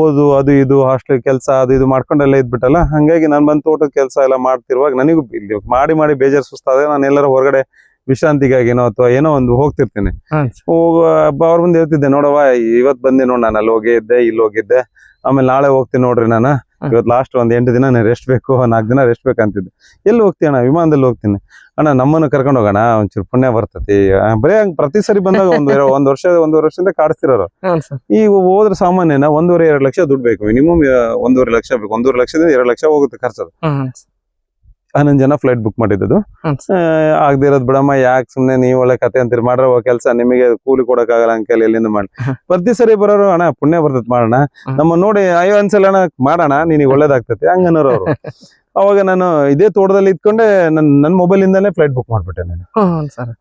[SPEAKER 2] ಓದು ಅದು ಇದು ಹಾಸ್ಟೆಲ್ ಕೆಲಸ ಅದು ಇದು ಮಾಡ್ಕೊಂಡೆಲ್ಲ ಇದ್ಬಿಟ್ಟಲ್ಲ ಹಂಗಾಗಿ ನಾನು ಬಂದು ತೋಟದ ಕೆಲಸ ಎಲ್ಲ ಮಾಡ್ತಿರುವಾಗ ನನಗೂ ಇಲ್ಲಿ ಮಾಡಿ ಮಾಡಿ ಬೇಜಾರು ಸುಸ್ತಾದ್ರೆ ನಾನು ಎಲ್ಲರೂ ಹೊರಗಡೆ ವಿಶ್ರಾಂತಿಗಾಗಿನೋ ಅಥವಾ ಏನೋ ಒಂದು ಹೋಗ್ತಿರ್ತೇನೆ. ಅವ್ರ ಮುಂದೆ ಹೇಳ್ತಿದ್ದೆ ನೋಡವ್ವ ಇವತ್ ಬಂದೆ ನೋಡ್ ನಾನು ಅಲ್ಲಿ ಹೋಗಿದ್ದೆ ಇಲ್ಲಿ ಹೋಗಿದ್ದೆ. ಆಮೇಲೆ ನಾಳೆ ಹೋಗ್ತೀನಿ ನೋಡ್ರಿ ನಾನು. ಇವತ್ತು ಲಾಸ್ಟ್ ಒಂದ್ ಎಂಟು ದಿನ ರೆಸ್ಟ್ ಬೇಕು ನಾಲ್ಕು ದಿನ ರೆಸ್ಟ್ ಬೇಕಂತಿದ್ದೆ ಎಲ್ಲಿ ಹೋಗ್ತೀನಿ ಅಣ್ಣ? ವಿಮಾನದಲ್ಲಿ ಹೋಗ್ತೀನಿ. ಅಣ್ಣ ನಮ್ಮನ್ನು ಕರ್ಕೊಂಡು ಹೋಗೋಣ? ಒಂಚೂರು ಪುಣ್ಯ ಬರ್ತತಿ. ಬರೀ ಹಂಗ್ ಪ್ರತಿ ಸರಿ ಬಂದಾಗ ಒಂದ್ ಒಂದ್ ವರ್ಷ ಒಂದೂವರೆ ವರ್ಷದಿಂದ ಕಾಡಿಸ್ತಿರೋರು.
[SPEAKER 1] ಈ
[SPEAKER 2] ಈಗ ಹೋದ್ರೆ ಸಾಮಾನ್ಯನ ಒಂದೂವರೆ ಎರಡು ಲಕ್ಷ ದುಡ್ಡು ಬೇಕು. ಮಿನಿಮಮ್ ಒಂದೂವರೆ ಲಕ್ಷ ಬೇಕು. ಒಂದೂವರೆ ಲಕ್ಷದಿಂದ ಎರಡು ಲಕ್ಷ ಹೋಗುತ್ತೆ ಖರ್ಚದು.
[SPEAKER 1] ಹ್ಞೂ
[SPEAKER 2] ಹನ್ನೊಂದು ಜನ ಫ್ಲೈಟ್ ಬುಕ್ ಮಾಡಿದ್ದು ಆಗದೆ ಇರೋದ್ ಬಿಡಮ್ಮ ಯಾಕೆ ಸುಮ್ನೆ ನೀವು ಒಳ್ಳೆ ಕತೆ ಅಂತೀರಿ ಮಾಡ್ರ ಕೆಲಸ ನಿಮಗೆ ಕೂಲಿ ಕೊಡಕ್ಕಾಗಲ್ಲ ಅಂಕೇಳಿ ಎಲ್ಲಿಂದ ಮಾಡಿ. ಪ್ರತಿ ಸರಿ ಬರೋರು ಅಣ್ಣ ಪುಣ್ಯ ಬರ್ತೈತಿ ಮಾಡೋಣ. ನಮ್ಮ ನೋಡಿ ಅಯ್ಯೋ ಅನ್ಸಲ್ಲ ಅಣ್ಣ ಮಾಡೋಣ ನಿನಗೆ ಒಳ್ಳೇದಾಗ್ತೈತಿ. ಹಂಗನ್ನೋರು ಅವ್ರು. ಅವಾಗ ನಾನು ಇದೇ ತೋಟದಲ್ಲಿ ಇದ್ಕೊಂಡೆ ನನ್ ನನ್ನ ಮೊಬೈಲ್ ಇಂದಾನೆ ಫ್ಲೈಟ್ ಬುಕ್ ಮಾಡ್ಬಿಟ್ಟೆ ನಾನು.
[SPEAKER 1] ಸರ್.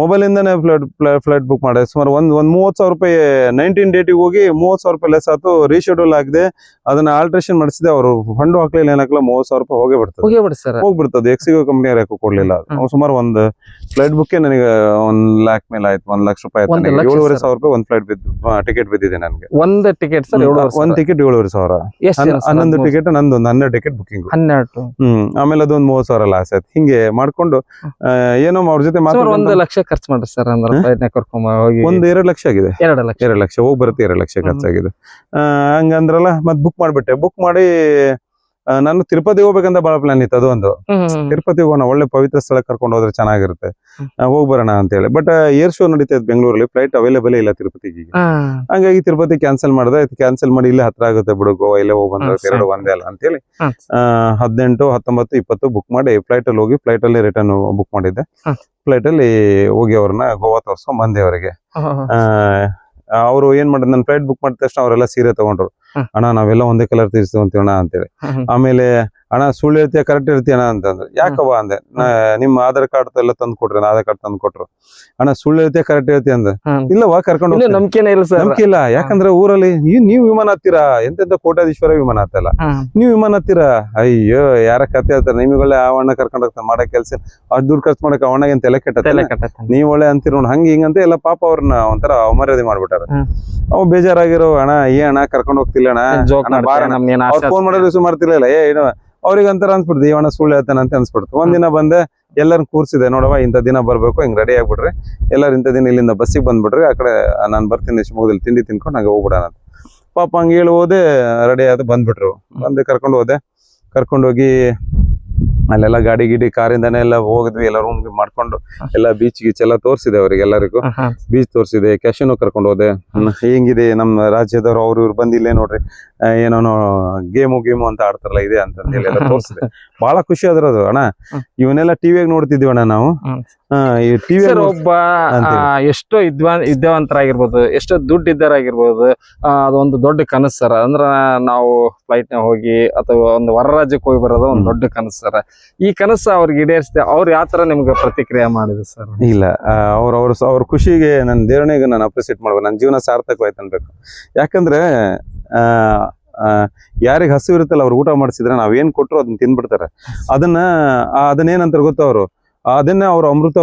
[SPEAKER 2] ಮೊಬೈಲ್ ಇಂದಾನೆ ಫ್ಲೈಟ್ ಫ್ಲೈಟ್ ಬುಕ್ ಮಾಡಿದೆ. ಸುಮಾರು ಒಂದ್ ಒಂದ್ ಮೂವತ್ ಸಾವಿರ ರೂಪಾಯಿ ನೈನ್ಟೀನ್ ಡೇಟಿಗೆ ಹೋಗಿ ಮೂವತ್ ಸಾವಿರ ರೂಪಾಯಿ ಲೆಸ್ ಆಯ್ತು ರೀಶೆಡ್ಯೂಲ್ ಆಗಿದೆ. ಅದನ್ನ ಆಲ್ಟ್ರೇಷನ್ ಮಾಡಿಸಿದೆ. ಅವರು ಫಂಡ್ ಹಾಕ್ಲಿಲ್ಲ ಏನಾಗಲ್ಲ ಮೂವತ್ ಸಾವಿರ ರೂಪಾಯಿ ಹೋಗೇ ಬಿಡ್ತದೆ.
[SPEAKER 1] ಹೋಗಿ
[SPEAKER 2] ಹೋಗ್ಬಿಡ್ತದೆ. ಎಕ್ಸಿಗೋ ಕಂಪ್ನಿ ಯಾಕೆ ಕೊಡ್ಲಿಲ್ಲ. ಸುಮಾರು ಒಂದು ಫ್ಲೈಟ್ ಬುಕ್ ನನಗೆ ಒಂದ್ ಲ್ಯಾಕ್ ಮೇಲೆ ಆಯ್ತು ಒಂದ್ ಲಕ್ಷ ರೂಪಾಯಿ ಆಯ್ತು ಏಳುವರೆ ಸಾವಿರ ರೂಪಾಯಿ ಒಂದ್ ಫ್ಲೈಟ್ ಬಿದ್ದು ಟಿಕೆಟ್ ಬಿದ್ದಿದೆ ನನಗೆ.
[SPEAKER 1] ಒಂದ್ ಟಿಕೆಟ್
[SPEAKER 2] ಒಂದ್ ಟಿಕೆಟ್ ಏಳುವರೆ ಸಾವಿರ. ಹನ್ನೊಂದು ಟಿಕೆಟ್ ನಂದು ಒಂದು ಹನ್ನೆರಡು ಟಿಕೆಟ್ ಬುಕಿಂಗ್
[SPEAKER 1] ಹನ್ನೆರಡು.
[SPEAKER 2] ಹ್ಮ್. ಆಮೇಲೆ ಅದೊಂದ್ ಮೂವತ್ ಸಾವಿರ ಲಾಸ್ ಆಯ್ತು. ಹಿಂಗೆ ಮಾಡ್ಕೊಂಡು ಆ, ಏನೋ ಅವ್ರ ಜೊತೆ
[SPEAKER 1] ಒಂದು ಲಕ್ಷ ಖರ್ಚು ಮಾಡ್ರಿ ಸರ್ ಹೋಗಿ.
[SPEAKER 2] ಒಂದ್ ಎರಡ್ ಲಕ್ಷ ಆಗಿದೆ.
[SPEAKER 1] ಎರಡ್ ಲಕ್ಷ.
[SPEAKER 2] ಎರಡ್ ಲಕ್ಷ. ಹೋಗ್ ಬರುತ್ತೆ ಎರಡ್ ಲಕ್ಷ. ಖರ್ಚಾಗಿದೆ. ಆ, ಹಂಗಂದ್ರಲ್ಲ ಮತ್ ಬುಕ್ ಮಾಡ್ಬಿಟ್ಟೆ. ಬುಕ್ ಮಾಡಿ ನಾನು ತಿರುಪತಿ ಹೋಗ್ಬೇಕಂತ ಬಹಳ ಪ್ಲಾನ್ ಇತ್ತು ಅದು ಒಂದು. ತಿರುಪತಿ ಹೋಗೋಣ ಒಳ್ಳೆ ಪವಿತ್ರ ಸ್ಥಳ ಕರ್ಕೊಂಡು ಹೋದ್ರೆ ಚೆನ್ನಾಗಿರುತ್ತೆ. ಹೋಗ್ ಬರೋಣ ಅಂತ ಹೇಳಿ ಬಟ್ ಏರ್ ಶೋ ನಡೀತಾ ಇತ್ತು ಬೆಂಗಳೂರಲ್ಲಿ ಫ್ಲೈಟ್ ಅವೈಲೇಬಲ್ ಇಲ್ಲ ತಿರುಪತಿಗೆ ಹಂಗಾಗಿ ತಿರುಪತಿ ಕ್ಯಾನ್ಸಲ್ ಮಾಡಿದ್ರೆ ಕ್ಯಾನ್ಸಲ್ ಮಾಡಿ ಇಲ್ಲೇ ಹತ್ರ ಆಗುತ್ತೆ ಬಿಡು ಗೋವಾ ಇಲ್ಲೇ ಹೋಗಿ ಬಂದ್ರೆ ಎರಡು ಒಂದೇ ಅಲ್ಲ
[SPEAKER 1] ಅಂತ
[SPEAKER 2] ಹೇಳಿ ಹದಿನೆಂಟು ಹತ್ತೊಂಬತ್ತು ಇಪ್ಪತ್ತು ಬುಕ್ ಮಾಡಿ ಫ್ಲೈಟ್ ಅಲ್ಲಿ ಹೋಗಿ ಫ್ಲೈಟ್ ಅಲ್ಲಿ ರಿಟರ್ನ್ ಬುಕ್ ಮಾಡಿದ್ದೆ. ಫ್ಲೈಟ್ ಅಲ್ಲಿ ಹೋಗಿ ಅವ್ರನ್ನ ಗೋವಾ ತೋರ್ಸ್ಕೊಂಡ್ ಬಂದೆ ಅವರಿಗೆ. ಅವರು ಏನ್ ಮಾಡಿದ್ರು ನಾನು ಫ್ಲೈಟ್ ಬುಕ್ ಮಾಡಿದ ತಕ್ಷಣ ಅವರೆಲ್ಲ ಸೀರೆ ತಗೊಂಡ್ರು. ಅಣ್ಣ ನಾವೆಲ್ಲ ಒಂದೇ ಕಲರ್ ತೀರ್ಸ್ಕೊಂತೀವಣ್ಣ ಅಂತೇಳಿ.
[SPEAKER 1] ಹ್ಮ್.
[SPEAKER 2] ಆಮೇಲೆ ಅಣ್ಣ ಸುಳ್ಳು ಹೇಳ್ತೀಯ ಕರೆಕ್ಟ್ ಹೇಳ್ತೀಯಣ್ಣ ಅಂತಂದ್ರೆ. ಯಾಕವ್ವ ಅಂದೆ? ನಿಮ್ಮ ಆಧಾರ್ ಕಾರ್ಡ್ ಎಲ್ಲ ತಂದು ಕೊಟ್ರಿ ಆಧಾರ್ ಕಾರ್ಡ್ ತಂದು ಕೊಟ್ರು. ಅಣ್ಣ ಸುಳ್ಳು ಹೇಳ್ತೀಯ ಕರೆಕ್ಟ್ ಹೇಳ್ತೀಯ ಅಂದೆ.
[SPEAKER 1] ಹ್ಮ್.
[SPEAKER 2] ಇಲ್ಲವಾ ಕರ್ಕೊಂಡು
[SPEAKER 1] ನಂಬಿಕೆನೇ ಇಲ್ಲ ಸರ್.
[SPEAKER 2] ನಂಬಿಕೆ ಇಲ್ಲ. ಯಾಕಂದ್ರೆ ಊರಲ್ಲಿ ನೀವ್ ನೀವು ವಿಮಾನ ಹತ್ತೀರಾ? ಎಂತೆಂತ ಕೋಟಾಧೀಶ್ವರ ವಿಮಾನ ಹತ್ತಲ್ಲ? ನೀವ್ ವಿಮಾನ ಹತ್ತೀರಾ? ಅಯ್ಯೋ ಯಾರ ಕತೆ ಹೇಳ್ತಾರೆ? ನಿಮ್ಗಳೇ ಆ ಅಣ್ಣ ಕರ್ಕೊಂಡು ಹೋಗ್ತಾರೆ ಮಾಡೋ ಕೆಲಸ ಅಷ್ಟು ದುಡ್ಡು ಖರ್ಚು ಮಾಡಕ್ ಅವಣ್ಣಗೆ ಅಂತ ತಲೆ ಕೆಟ್ಟ
[SPEAKER 1] ನೀವೊಳ್ಳೆ
[SPEAKER 2] ನೀವ್ ಒಳ್ಳೆ ಅಂತೀರ ನೋಡ್ ಹಂಗ ಹಿಂಗಂತ ಎಲ್ಲ ಪಾಪ ಅವ್ರನ್ನ ಒಂಥರ ಅವಮರ್ಯಾದೆ ಮಾಡ್ಬಿಟ್ಟಾರ. ಅವ್ ಬೇಜಾರಾಗಿರೋ ಅಣ್ಣ ಏ ಅಣ್ಣ ಕರ್ಕೊಂಡ್ ಅವ್ರ ಫೋನ್ ಮಾಡಿದ್ರೆ ಸುಮಾರು ತಿರ್ಲಿಲ್ಲ ಏ ಏನು ಅವ್ರಿಗೆ ಅಂತಾರ ಅನ್ಸ್ಬಿಡ್ತು ಇವನ ಸುಳ್ಳು ಹೇಳ್ತಾನೆ ಅಂತ ಅನ್ಸ್ಬಿಡ್ತು. ಒಂದಿನ ಬಂದೆ ಎಲ್ಲರ ಕೂರ್ಸಿದೆ. ನೋಡವ ಇಂಥ ದಿನ ಬರ್ಬೇಕು ಹಿಂಗ್ ರೆಡಿ ಆಗ್ಬಿಡ್ರಿ. ಎಲ್ಲರೂ ಇಂಥ ದಿನ ಇಲ್ಲಿಂದ ಬಸ್ಸಿಗೆ ಬಂದ್ಬಿಡ್ರಿ. ಆ ಕಡೆ ನಾನು ಬರ್ತೀನಿ ಶಿವಮೊಗ್ಗದಲ್ಲಿ ತಿಂಡಿ ತಿನ್ಕೊಂಡು ನಂಗೆ ಹೋಗ್ಬಿಡೋಣ ಅಂತ. ಪಾಪ ಹಂಗೆ ಹೇಳಿ ಹೋದೆ ರೆಡಿ ಆದ ಬಂದ್ಬಿಟ್ರು. ಬಂದ್ ಕರ್ಕೊಂಡು ಹೋದೆ. ಕರ್ಕೊಂಡು ಹೋಗಿ ಅಲ್ಲೆಲ್ಲ ಗಾಡಿ ಗಿಡಿ ಕಾರಿಂದಾನೆ ಎಲ್ಲ ಹೋಗಿದ್ವಿ ಎಲ್ಲ ರೂಮ್ ಮಾಡ್ಕೊಂಡು ಎಲ್ಲ ಬೀಚ್ ಗೀಚ್ ಎಲ್ಲ ತೋರಿಸಿದೆ ಅವ್ರಿಗೆ ಎಲ್ಲರಿಗೂ. ಬೀಚ್ ತೋರಿಸಿದೆ ಕ್ಯಾಶಿನೋ ಕರ್ಕೊಂಡು ಹೋದೆ. ಹೆಂಗಿದೆ ನಮ್ಮ ರಾಜ್ಯದವ್ರು ಅವ್ರು ಇವ್ರು ಬಂದಿಲ್ಲೇ ನೋಡ್ರಿ ಏನೋ ಗೇಮು ಗೇಮು ಅಂತ ಆಡ್ತಾರಲ್ಲ ಇದೆ ಅಂತ ಹೇಳಿ ಎಲ್ಲ ತೋರಿಸಿದೆ. ಬಹಳ ಖುಷಿ ಆದ್ರ ಅದು ಅಣ್ಣ. ಇವನ್ನೆಲ್ಲ ಟಿವಿಯಾಗ ನೋಡ್ತಿದ್ವಿ ಅಣ್ಣ ನಾವು.
[SPEAKER 1] ಸರ್ ಒಬ್ಬ ಎಷ್ಟೋ ವಿದ್ವಾನ್ ವಿದ್ಯಾವಂತರಾಗಿರ್ಬೋದು ಎಷ್ಟೋ ದುಡ್ಡು ಇದ್ದಾರಾಗಿರ್ಬೋದು ಅದೊಂದು ದೊಡ್ಡ ಕನಸು ಸರ್. ಅಂದ್ರ ನಾವು ಫ್ಲೈಟ್ನ ಹೋಗಿ ಅಥವಾ ಒಂದು ಹೊರ ರಾಜ್ಯಕ್ಕೆ ಹೋಗಿ ಬರೋದು ಒಂದು ದೊಡ್ಡ ಕನಸು ಸರ್. ಈ ಕನಸು ಅವ್ರಿಗೆ ಈಡೇರಿಸಿದೆ ಅವ್ರು ಯಾವ ತರ ನಿಮ್ಗೆ ಪ್ರತಿಕ್ರಿಯೆ ಮಾಡಿದ್ರು ಸರ್?
[SPEAKER 2] ಇಲ್ಲ ಅವ್ರ ಅವ್ರ ಅವ್ರ ಖುಷಿಗೆ ನನ್ನ ದೇವಣಿಗೆ ನಾನು ಅಪ್ರಿಸಿಯೇಟ್ ಮಾಡ್ಬೇಕು. ನನ್ನ ಜೀವನ ಸಾರ್ಥಕವಾಯ್ತು ಅನ್ಬೇಕು. ಯಾಕಂದ್ರೆ ಆ ಯಾರಿಗೆ ಹಸಿವು ಇರುತ್ತಲ್ಲ ಅವ್ರು ಊಟ ಮಾಡಿಸಿದ್ರೆ ನಾವ್ ಏನ್ ಕೊಟ್ರು ಅದನ್ನ ತಿಂದ್ಬಿಡ್ತಾರೆ ಅದನ್ನ ಅದನ್ನೇನಂತಾರೆ ಗೊತ್ತ ಅವರು? ಅದನ್ನೇ ಅವ್ರು ಅಮೃತ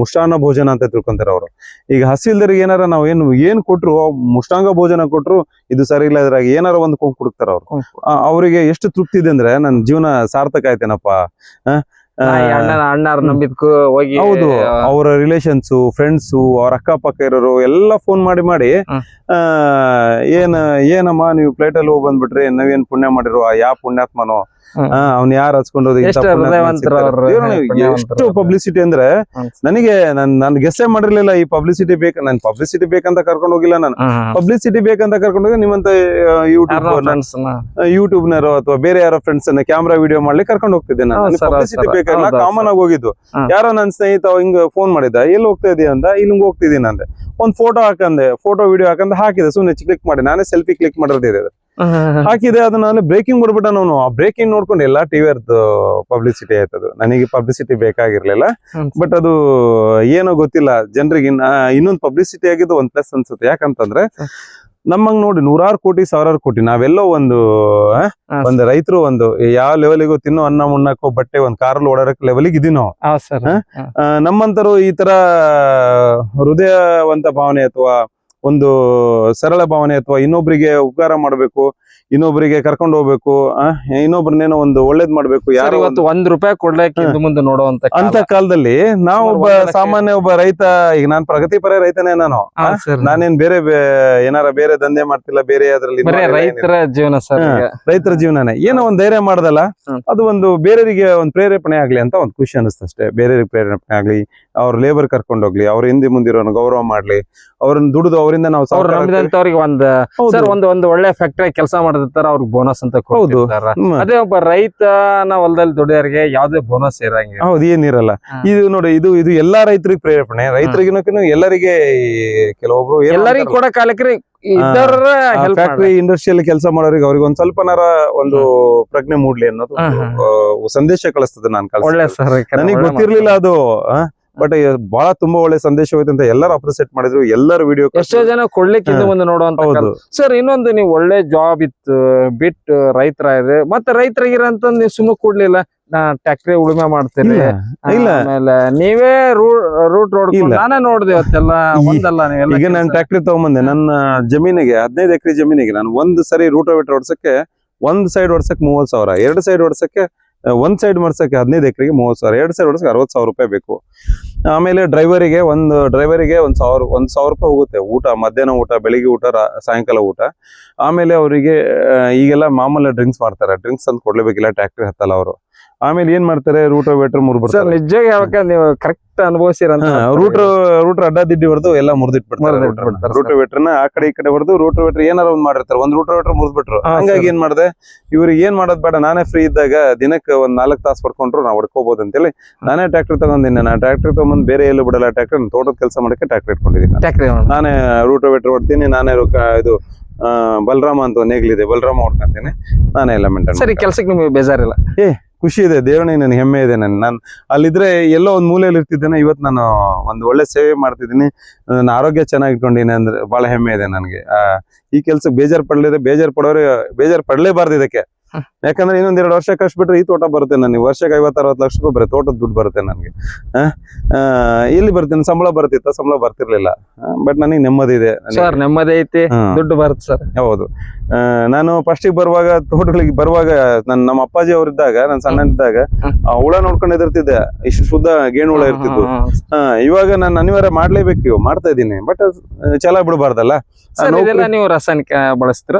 [SPEAKER 2] ಮುಷ್ಟಾನ್ನ ಭೋಜನ ಅಂತ ತಿಳ್ಕೊಂತಾರೆ ಅವರು. ಈಗ ಹಸಿಲ್ದರಿಗೆ ಏನಾರ ನಾವು ಏನು ಏನ್ ಕೊಟ್ರು ಮುಷ್ಟಾಂಗ ಭೋಜನ ಕೊಟ್ರು ಇದು ಸರಿ ಇಲ್ಲ ಇದ್ರಾಗ ಏನಾರ ಒಂದು ಕೊಂಕ್ ಕುಡುಕ್ತಾರ ಅವ್ರು. ಅವರಿಗೆ ಎಷ್ಟು ತೃಪ್ತಿ ಇದೆ ಅಂದ್ರೆ ನನ್ನ ಜೀವನ ಸಾರ್ಥಕ ಆಯ್ತೇನಪ್ಪ.
[SPEAKER 1] ಅಣ್ಣಾರ್ ನಂಬಿದ್ಕು ಹೋಗಿ
[SPEAKER 2] ಹೌದು ಅವರ ರಿಲೇಷನ್ಸ್ ಫ್ರೆಂಡ್ಸ್ ಅವ್ರ ಅಕ್ಕಪಕ್ಕ ಇರೋರು ಎಲ್ಲ ಫೋನ್ ಮಾಡಿ ಮಾಡಿ
[SPEAKER 1] ಏನ
[SPEAKER 2] ಆ, ಏನ್ ಏನಮ್ಮ ನೀವು ಪ್ಲೇಟ್ ಅಲ್ಲಿ ಹೋಗಿ ಬಂದ್ಬಿಟ್ರಿ ನಾವೇನ್ ಪುಣ್ಯ ಮಾಡಿರೋ ಯಾವ ಪುಣ್ಯಾತ್ಮನೋ. ಅವ್ನ ಯಾರು ಹಚ್ಕೊಂಡು
[SPEAKER 1] ಎಷ್ಟು.
[SPEAKER 2] ಪಬ್ಲಿಸಿಟಿ ಅಂದ್ರೆ ನನಗೆ ನನ್ ನನ್ ಗೆಸ್ಸೇ ಮಾಡಿರ್ಲಿಲ್ಲ ಈ ಪಬ್ಲಿಸಿಟಿ ಬೇಕು ನನ್ ಪಬ್ಲಿಸಿಟಿ ಬೇಕಂತ ಕರ್ಕೊಂಡು ಹೋಗಿಲ್ಲ ನಾನು. ಪಬ್ಲಿಸಿಟಿ ಬೇಕಂತ ಕರ್ಕೊಂಡು ಹೋಗಿ ನಿಮ್ಮಂತ ಯೂಟ್ಯೂಬ್ ಯೂಟ್ಯೂಬ್ ನರು ಅಥವಾ ಬೇರೆ ಯಾರೋ ಫ್ರೆಂಡ್ಸ್ ಅನ್ನ ಕ್ಯಾಮ್ರಾ ವಿಡಿಯೋ ಮಾಡ್ಲಿ ಕರ್ಕೊಂಡು ಹೋಗ್ತಿದ್ದೆ ನಾನು. ಪಬ್ಲಿಸಿಟಿ
[SPEAKER 1] ಬೇಕ
[SPEAKER 2] ಬೇಕಾಗಿಲ್ಲ ಕಾಮನ್ ಆಗಿ ಹೋಗಿದ್ದು. ಯಾರೋ ನನ್ ಸ್ನೇಹಿತ ಹಿಂಗ್ ಫೋನ್ ಮಾಡಿದ್ದ ಎಲ್ಲಿ ಹೋಗ್ತಾ ಇದೀಯ? ಅಂತ ಇಲ್ಲಿ ಹಿಂಗ್ ಹೋಗ್ತಿದ್ದೀನಿ ಅಂದೆ. ಒಂದ್ ಫೋಟೋ ಹಾಕಂದೆ ಫೋಟೋ ವಿಡಿಯೋ ಹಾಕಂದ ಹಾಕಿದೆ. ಸುಮ್ನೆ ಕ್ಲಿಕ್ ಮಾಡಿ ನಾನೇ ಸೆಲ್ಫಿ ಕ್ಲಿಕ್ ಮಾಡಿರ್ತಿದ್ದೆ. ಹಾಕಿದೆ ಅದನ್ನ ನಾನು ಬ್ರೇಕಿಂಗ್ ಬಿಡ್ಬಿಟ್ಟ ನಾನು. ಆ ಬ್ರೇಕಿಂಗ್ ನೋಡ್ಕೊಂಡು ಎಲ್ಲಾ ಟಿವಿ ಅರ್ದು ಪಬ್ಲಿಸಿಟಿ ಆಯ್ತದು ನನಗೆ ಪಬ್ಲಿಸಿಟಿ ಬೇಕಾಗಿರ್ಲಿಲ್ಲ. ಬಟ್ ಅದು ಏನೋ ಗೊತ್ತಿಲ್ಲ. ಜನರಿಗೆ ಇನ್ನೊಂದು ಪಬ್ಲಿಸಿಟಿ ಆಗಿದ್ದು ಒಂದ್ ಪ್ಲಸ್ ಅನ್ಸುತ್ತೆ. ಯಾಕಂತಂದ್ರೆ ನಮ್ಮಂಗ್ ನೋಡಿ ನೂರಾರು ಕೋಟಿ ಸಾವಿರಾರು ಕೋಟಿ ನಾವೆಲ್ಲೋ ಒಂದು ಒಂದು ರೈತರು ಒಂದು ಯಾವ ಲೆವೆಲ್ಗೂ ತಿನ್ನೋ ಅನ್ನ ಉಣ್ಣಕ್ಕೋ ಬಟ್ಟೆ ಒಂದ್ ಕಾರಲ್ಲಿ ಓಡಾಡಕ್ ಲೆವೆಲ್ಗೆ ಇದೀನೋ ನಾವು. ನಮ್ಮಂತರು ಈ ತರ ಹೃದಯವಂತ ಭಾವನೆ ಅಥವಾ ಒಂದು ಸರಳ ಭಾವನೆ ಅಥವಾ ಇನ್ನೊಬ್ಬರಿಗೆ ಉಪಕಾರ ಮಾಡಬೇಕು ಇನ್ನೊಬ್ಬರಿಗೆ ಕರ್ಕೊಂಡು ಹೋಗ್ಬೇಕು ಇನ್ನೊಬ್ರನ್ನೇನೋ ಒಂದು ಒಳ್ಳೇದ್ ಮಾಡ್ಬೇಕು ಯಾರು
[SPEAKER 1] ಇವತ್ತು ಒಂದ್ ರೂಪಾಯಿ ಕೊಡ್ಲಿಕ್ಕೆ ಮುಂದೆ ನೋಡುವಂತ.
[SPEAKER 2] ಅಂತ ಕಾಲದಲ್ಲಿ ನಾವು
[SPEAKER 1] ಸುಮಾರು
[SPEAKER 2] ಒಬ್ಬ
[SPEAKER 1] ಒಂದು ಲಕ್ಷ-
[SPEAKER 2] ಸಾಮಾನ್ಯ ಒಬ್ಬ ರೈತ ಈಗ ನಾನ್ ಪ್ರಗತಿಪರ ರೈತನೇ ನಾನು. ನಾನೇನ್ ಬೇರೆ ಏನಾರ ಬೇರೆ ದಂಧೆ ಮಾಡ್ತಿಲ್ಲ ಬೇರೆ ಅದ್ರಲ್ಲಿ.
[SPEAKER 1] ರೈತರ ಜೀವನ ಸರ್
[SPEAKER 2] ರೈತರ ಜೀವನನೇ. ಏನೋ ಒಂದ್ ಧೈರ್ಯ ಮಾಡ್ದಲ್ಲ ಅದು ಒಂದು ಬೇರೆಯವರಿಗೆ ಒಂದ್ ಪ್ರೇರೇಪಣೆ ಆಗ್ಲಿ ಅಂತ ಒಂದ್ ಖುಷಿ ಅನಿಸ್ತು ಅಷ್ಟೇ. ಬೇರೆಯವ್ರಿಗೆ ಪ್ರೇರೇಪಣೆ ಆಗ್ಲಿ ಅವ್ರ ಲೇಬರ್ ಕರ್ಕೊಂಡು ಹೋಗ್ಲಿ ಅವ್ರ ಹಿಂದೆ ಮುಂದಿರೋನ್ ಗೌರವ ಮಾಡ್ಲಿ ಅವ್ರನ್ನ ದುಡಿದು ಅವ್ರಿಗೆ ಅವರಿಂದ ನಾವು
[SPEAKER 1] ಅವ್ರು. ಒಂದ್ ಸರ್ ಒಂದು ಒಂದು ಒಳ್ಳೆ ಫ್ಯಾಕ್ಟರಿ ಕೆಲಸ ಮಾಡಿರ್ತಾರ ಅವ್ರಿಗೆ ಬೋನಸ್ ಅಂತ ಕೊಡ್ತಿರ್ತಾರ ಅದೇ ಒಬ್ಬ ರೈತನ ಹೊಲದಲ್ಲಿ ದುಡಿಯೋರಿಗೆ ಯಾವ್ದೇ ಬೋನಸ್ ಇರಂಗಿಲ್ಲ.
[SPEAKER 2] ಹೌದು ಏನಿರಲ್ಲ. ಇದು ನೋಡಿ ಇದು ಇದು ಎಲ್ಲಾ ರೈತರಿಗೆ ಪ್ರೇರೇಪಣೆ ರೈತರಿಗಿನೂ ಎಲ್ಲರಿಗೆ ಕೆಲವೊಬ್ರು
[SPEAKER 1] ಎಲ್ಲರಿಗೂ ಕೂಡ ಕಾಲಕ್ರಿ.
[SPEAKER 2] ಫ್ಯಾಕ್ಟ್ರಿ ಇಂಡಸ್ಟ್ರಿಯಲ್ ಇಂಡಸ್ಟ್ರಿಯಲ್ಲಿ ಕೆಲಸ ಮಾಡೋರಿಗೆ ಅವ್ರಿಗೆ ಒಂದ್ ಸ್ವಲ್ಪನಾರ ಒಂದು ಪ್ರಜ್ಞೆ ಮೂಡ್ಲಿ ಅನ್ನೋದು ಸಂದೇಶ ಕಳಿಸ್ತದೆ ನಾನು
[SPEAKER 1] ಒಳ್ಳೆ
[SPEAKER 2] ನನಗೆ ಗೊತ್ತಿರ್ಲಿಲ್ಲ ಅದು ಬಟ್ ಬಹಳ ತುಂಬಾ ಒಳ್ಳೆ ಸಂದೇಶ ಹೋಯ್ತು ಅಂತ ಎಲ್ಲರೂ ಅಪ್ರಿಸಿಯೇಟ್ ಮಾಡಿದ್ರು. ಎಲ್ಲರೂ ವಿಡಿಯೋ
[SPEAKER 1] ಎಷ್ಟೋ ಜನ
[SPEAKER 2] ಕೊಡ್ಲಿಕ್ಕಿಂತ
[SPEAKER 1] ಒಂದು ನೋಡುವಂತ ಸರ್ ಇನ್ನೊಂದು ನೀವು ಒಳ್ಳೆ ಜಾಬ್ ಇತ್ತು ಬಿಟ್ಟು ರೈತರ ಇದೆ ಮತ್ತೆ ರೈತರಿಗಿರಂತ ನೀವು ಸುಮ್ಮನೆ ಕೊಡ್ಲಿಲ್ಲ ನಾ ಟ್ಯಾಕ್ಟ್ರಿ ಉಳುಮೆ ಮಾಡ್ತೀರಿ
[SPEAKER 2] ಇಲ್ಲ.
[SPEAKER 1] ನೀವೇ ರೂಟ್ ರೋಡ್. ನಾನೇ ನೋಡಿದೆ ಇವತ್ತೆಲ್ಲ ಒಂದಲ್ಲ
[SPEAKER 2] ಈಗ ನಾನು ಟ್ಯಾಕ್ಟ್ರಿ ತಗೊಂಬಂದೆ ನನ್ನ ಜಮೀನಿಗೆ ಹದಿನೈದು ಎಕರೆ ಜಮೀನಿಗೆ ನಾನು ಒಂದ್ ಸರಿ ರೂಟ್ ಹೊಡ್ಸಕ್ಕೆ ಒಂದ್ ಸೈಡ್ ಹೊಡ್ಸಕ್ಕೆ ಮೂವತ್ ಸಾವಿರ ಎರಡು ಸೈಡ್ ಹೊಡ್ಸಕ್ಕೆ ಒಂದ್ ಸೈಡ್ ಮಾಡ್ಸಕ್ಕೆ ಹದಿನೈದು ಎಕರೆಗೆ ಮೂವತ್ತು ಸಾವಿರ, ಎರಡು ಸೈಡ್ ಹೊಡ್ಸಕ್ಕೆ ಅರವತ್ ಸಾವಿರ ರೂಪಾಯಿ ಬೇಕು. ಆಮೇಲೆ ಡ್ರೈವರಿಗೆ ಒಂದು ಡ್ರೈವರಿಗೆ ಒಂದ್ ಸಾವಿರ ಒಂದ್ ಸಾವಿರ ರೂಪಾಯಿ ಹೋಗುತ್ತೆ. ಊಟ, ಮಧ್ಯಾಹ್ನ ಊಟ, ಬೆಳಿಗ್ಗೆ ಊಟ ಸಾಯಂಕಾಲ ಊಟ. ಆಮೇಲೆ ಅವರಿಗೆ ಈಗೆಲ್ಲ ಮಾಮೂಲಿ ಡ್ರಿಂಕ್ಸ್ ಮಾಡ್ತಾರೆ. ಡ್ರಿಂಕ್ಸ್ ಅಂತ ಕೊಡ್ಲೇಬೇಕಿಲ್ಲ ಟ್ರ್ಯಾಕ್ಟರ್ ಹತ್ತಲ್ಲ ಅವರು. ಆಮೇಲೆ ಏನ್ ಮಾಡ್ತಾರೆ? ರೂಟೋವೇಟರ್ ವೇಟರ್
[SPEAKER 1] ಸರ್
[SPEAKER 2] ಬಿಡ್ತಾರೆ.
[SPEAKER 1] ನಿಜವಾಗಿ ಹೇಳ್ಬೇಕಂದ್ರೆ ನೀವು ಕರೆಕ್ಟ್ ಅನುಭವಿಸಿರಂತ
[SPEAKER 2] ರೂಟರ್ ರೂಟರ್ ಅಡ್ಡ ದಿಡ್ಡಿ ಹೊಡೆದು ಎಲ್ಲ ಮುರಿದಿಟ್ಬಿಡ್ತಾರೆ. ರೂಟೋವೇಟರ್ನ ಆ ಕಡೆ ಈ ಕಡೆ ಹೊಡೆದು ರೂಟೋವೇಟರ್ ಏನಾರ ಒಂದ್ ಮಾಡಿರ್ತಾರೆ. ಒಂದ್ ರೂಟೋವೇಟರ್ ಮುರಿದ್ಬಿಟ್ರು. ಹಂಗಾಗಿ ಏನ್ ಮಾಡ್ದೆ? ಇವ್ರಿಗೆ ಏನ್ ಮಾಡೋದ್ ಬೇಡ. ನಾನೇ ಫ್ರೀ ಇದ್ದಾಗ ದಿನಕ್ಕೆ ಒಂದ್ ನಾಲ್ಕು ತಾಸು ಪಡ್ಕೊಂಡ್ರು ನಾವು ಹೊಡ್ಕೋಬಹುದು ಅಂತೇಳಿ ನಾನೇ ಟ್ರಾಕ್ಟರ್ ತಗೊಂಡಿನಿ ನಾ ಟ್ರಾಕ್ಟರ್ ತಗೊಂಡ್ ಬೇರೆ ಎಲ್ಲೂ ಬಿಡಲ್ಲ. ಟ್ರಾಕ್ಟರ್ ತೋಟದ ಕೆಲಸ ಮಾಡಕ್ಕೆ ಟ್ರಾಕ್ಟರ್ ಇಟ್ಕೊಂಡಿದ್ದೀನಿ. ನಾನು.
[SPEAKER 1] ನಾನೇ
[SPEAKER 2] ನಾನೇ ರೂಟೋವೇಟರ್ ಹೊಡ್ತೀನಿ. ನಾನೇ ಇದು ಬಲರಾಮ ಅಂತ ಒಂದು ನೇಗ್ಲಿದೆ ಬಲರಾಮ ಹೊಡ್ಕೊಂತೀನಿ. ನಾನೇ ಎಲ್ಲ ಮೇಂಟೈನ್
[SPEAKER 1] ಸರಿ ಕೆಲ್ಸಕ್ಕೆ ನಿಮ್ಗೆ ಬೇಜಾರಿಲ್ಲ?
[SPEAKER 2] ಖುಷಿ ಇದೆ ದೇವನಿಗೆ ನನಗೆ ಹೆಮ್ಮೆ ಇದೆ ನನ್ ನಾನು ಅಲ್ಲಿದ್ರೆ ಎಲ್ಲೋ ಒಂದು ಮೂಲೆಯಲ್ಲಿ ಇರ್ತಿದ್ದೇನೆ ಇವತ್ತು ನಾನು ಒಂದು ಒಳ್ಳೆ ಸೇವೆ ಮಾಡ್ತಿದ್ದೀನಿ, ನನ್ನ ಆರೋಗ್ಯ ಚೆನ್ನಾಗಿ ಇಟ್ಕೊಂಡಿನಿ ಅಂದ್ರೆ ಬಹಳ ಹೆಮ್ಮೆ ಇದೆ ನನಗೆ ಈ ಕೆಲ್ಸಕ್ಕೆ ಬೇಜಾರು ಪಡ್ಲಿದೆ, ಬೇಜಾರು ಪಡೋರು ಬೇಜಾರು ಪಡಲೇಬಾರ್ದು ಇದಕ್ಕೆ. ಯಾಕಂದ್ರೆ ಇನ್ನೊಂದ್ ಎರಡು ವರ್ಷ ಕಷ್ಟ ಬಿಟ್ರೆ ಈ ತೋಟ ಬರುತ್ತೆ ನನಗೆ. ವರ್ಷಕ್ಕೆ ಐವತ್ತು ಅರವತ್ತು ಲಕ್ಷ ರೂಪಾಯಿ ಬರುತ್ತೆ ತೋಟದ ದುಡ್ಡು ಬರುತ್ತೆ ನನಗೆ. ಎಲ್ಲಿ ಬರ್ತೀನಿ. ಸಂಬಳ ಬರ್ತಿತ್ತ. ಸಂಬಳ ಬರ್ತಿರ್ಲಿಲ್ಲ. ಬಟ್ ನನಗೆ ನೆಮ್ಮದಿ ಇದೆ.
[SPEAKER 1] ಸರ್ ನೆಮ್ಮದಿ ಐತಿ. ದುಡ್ಡು ಬರುತ್ತೆ ಸರ್.
[SPEAKER 2] ಹೌದು. ನಾನು ಫಸ್ಟಿಗೆ ಬರುವಾಗ ತೋಟಗಳಿಗೆ ಬರುವಾಗ ನನ್ನ ನಮ್ಮ ಅಪ್ಪಾಜಿ ಅವರಿದ್ದಾಗ ನಾನು ಸಣ್ಣ ಇದ್ದಾಗ ಆ ಹುಳ ನೋಡ್ಕೊಂಡು ಎದುರ್ತಿದ್ದೆ ಇಷ್ಟು ಶುದ್ಧ ಗೇಣು ಹುಳ ಇರ್ತಿದ್ದು ಇವಾಗ ನಾನು ಅನಿವಾರ್ಯ ಮಾಡ್ಲೇಬೇಕು ಮಾಡ್ತಾ ಇದ್ದೀನಿ. ಬಟ್ ಛಲ ಬಿಡಬಾರ್ದಲ್ಲ.
[SPEAKER 1] ನೀವು ರಾಸಾಯನಿಕ ಬಳಸ್ತೀರ?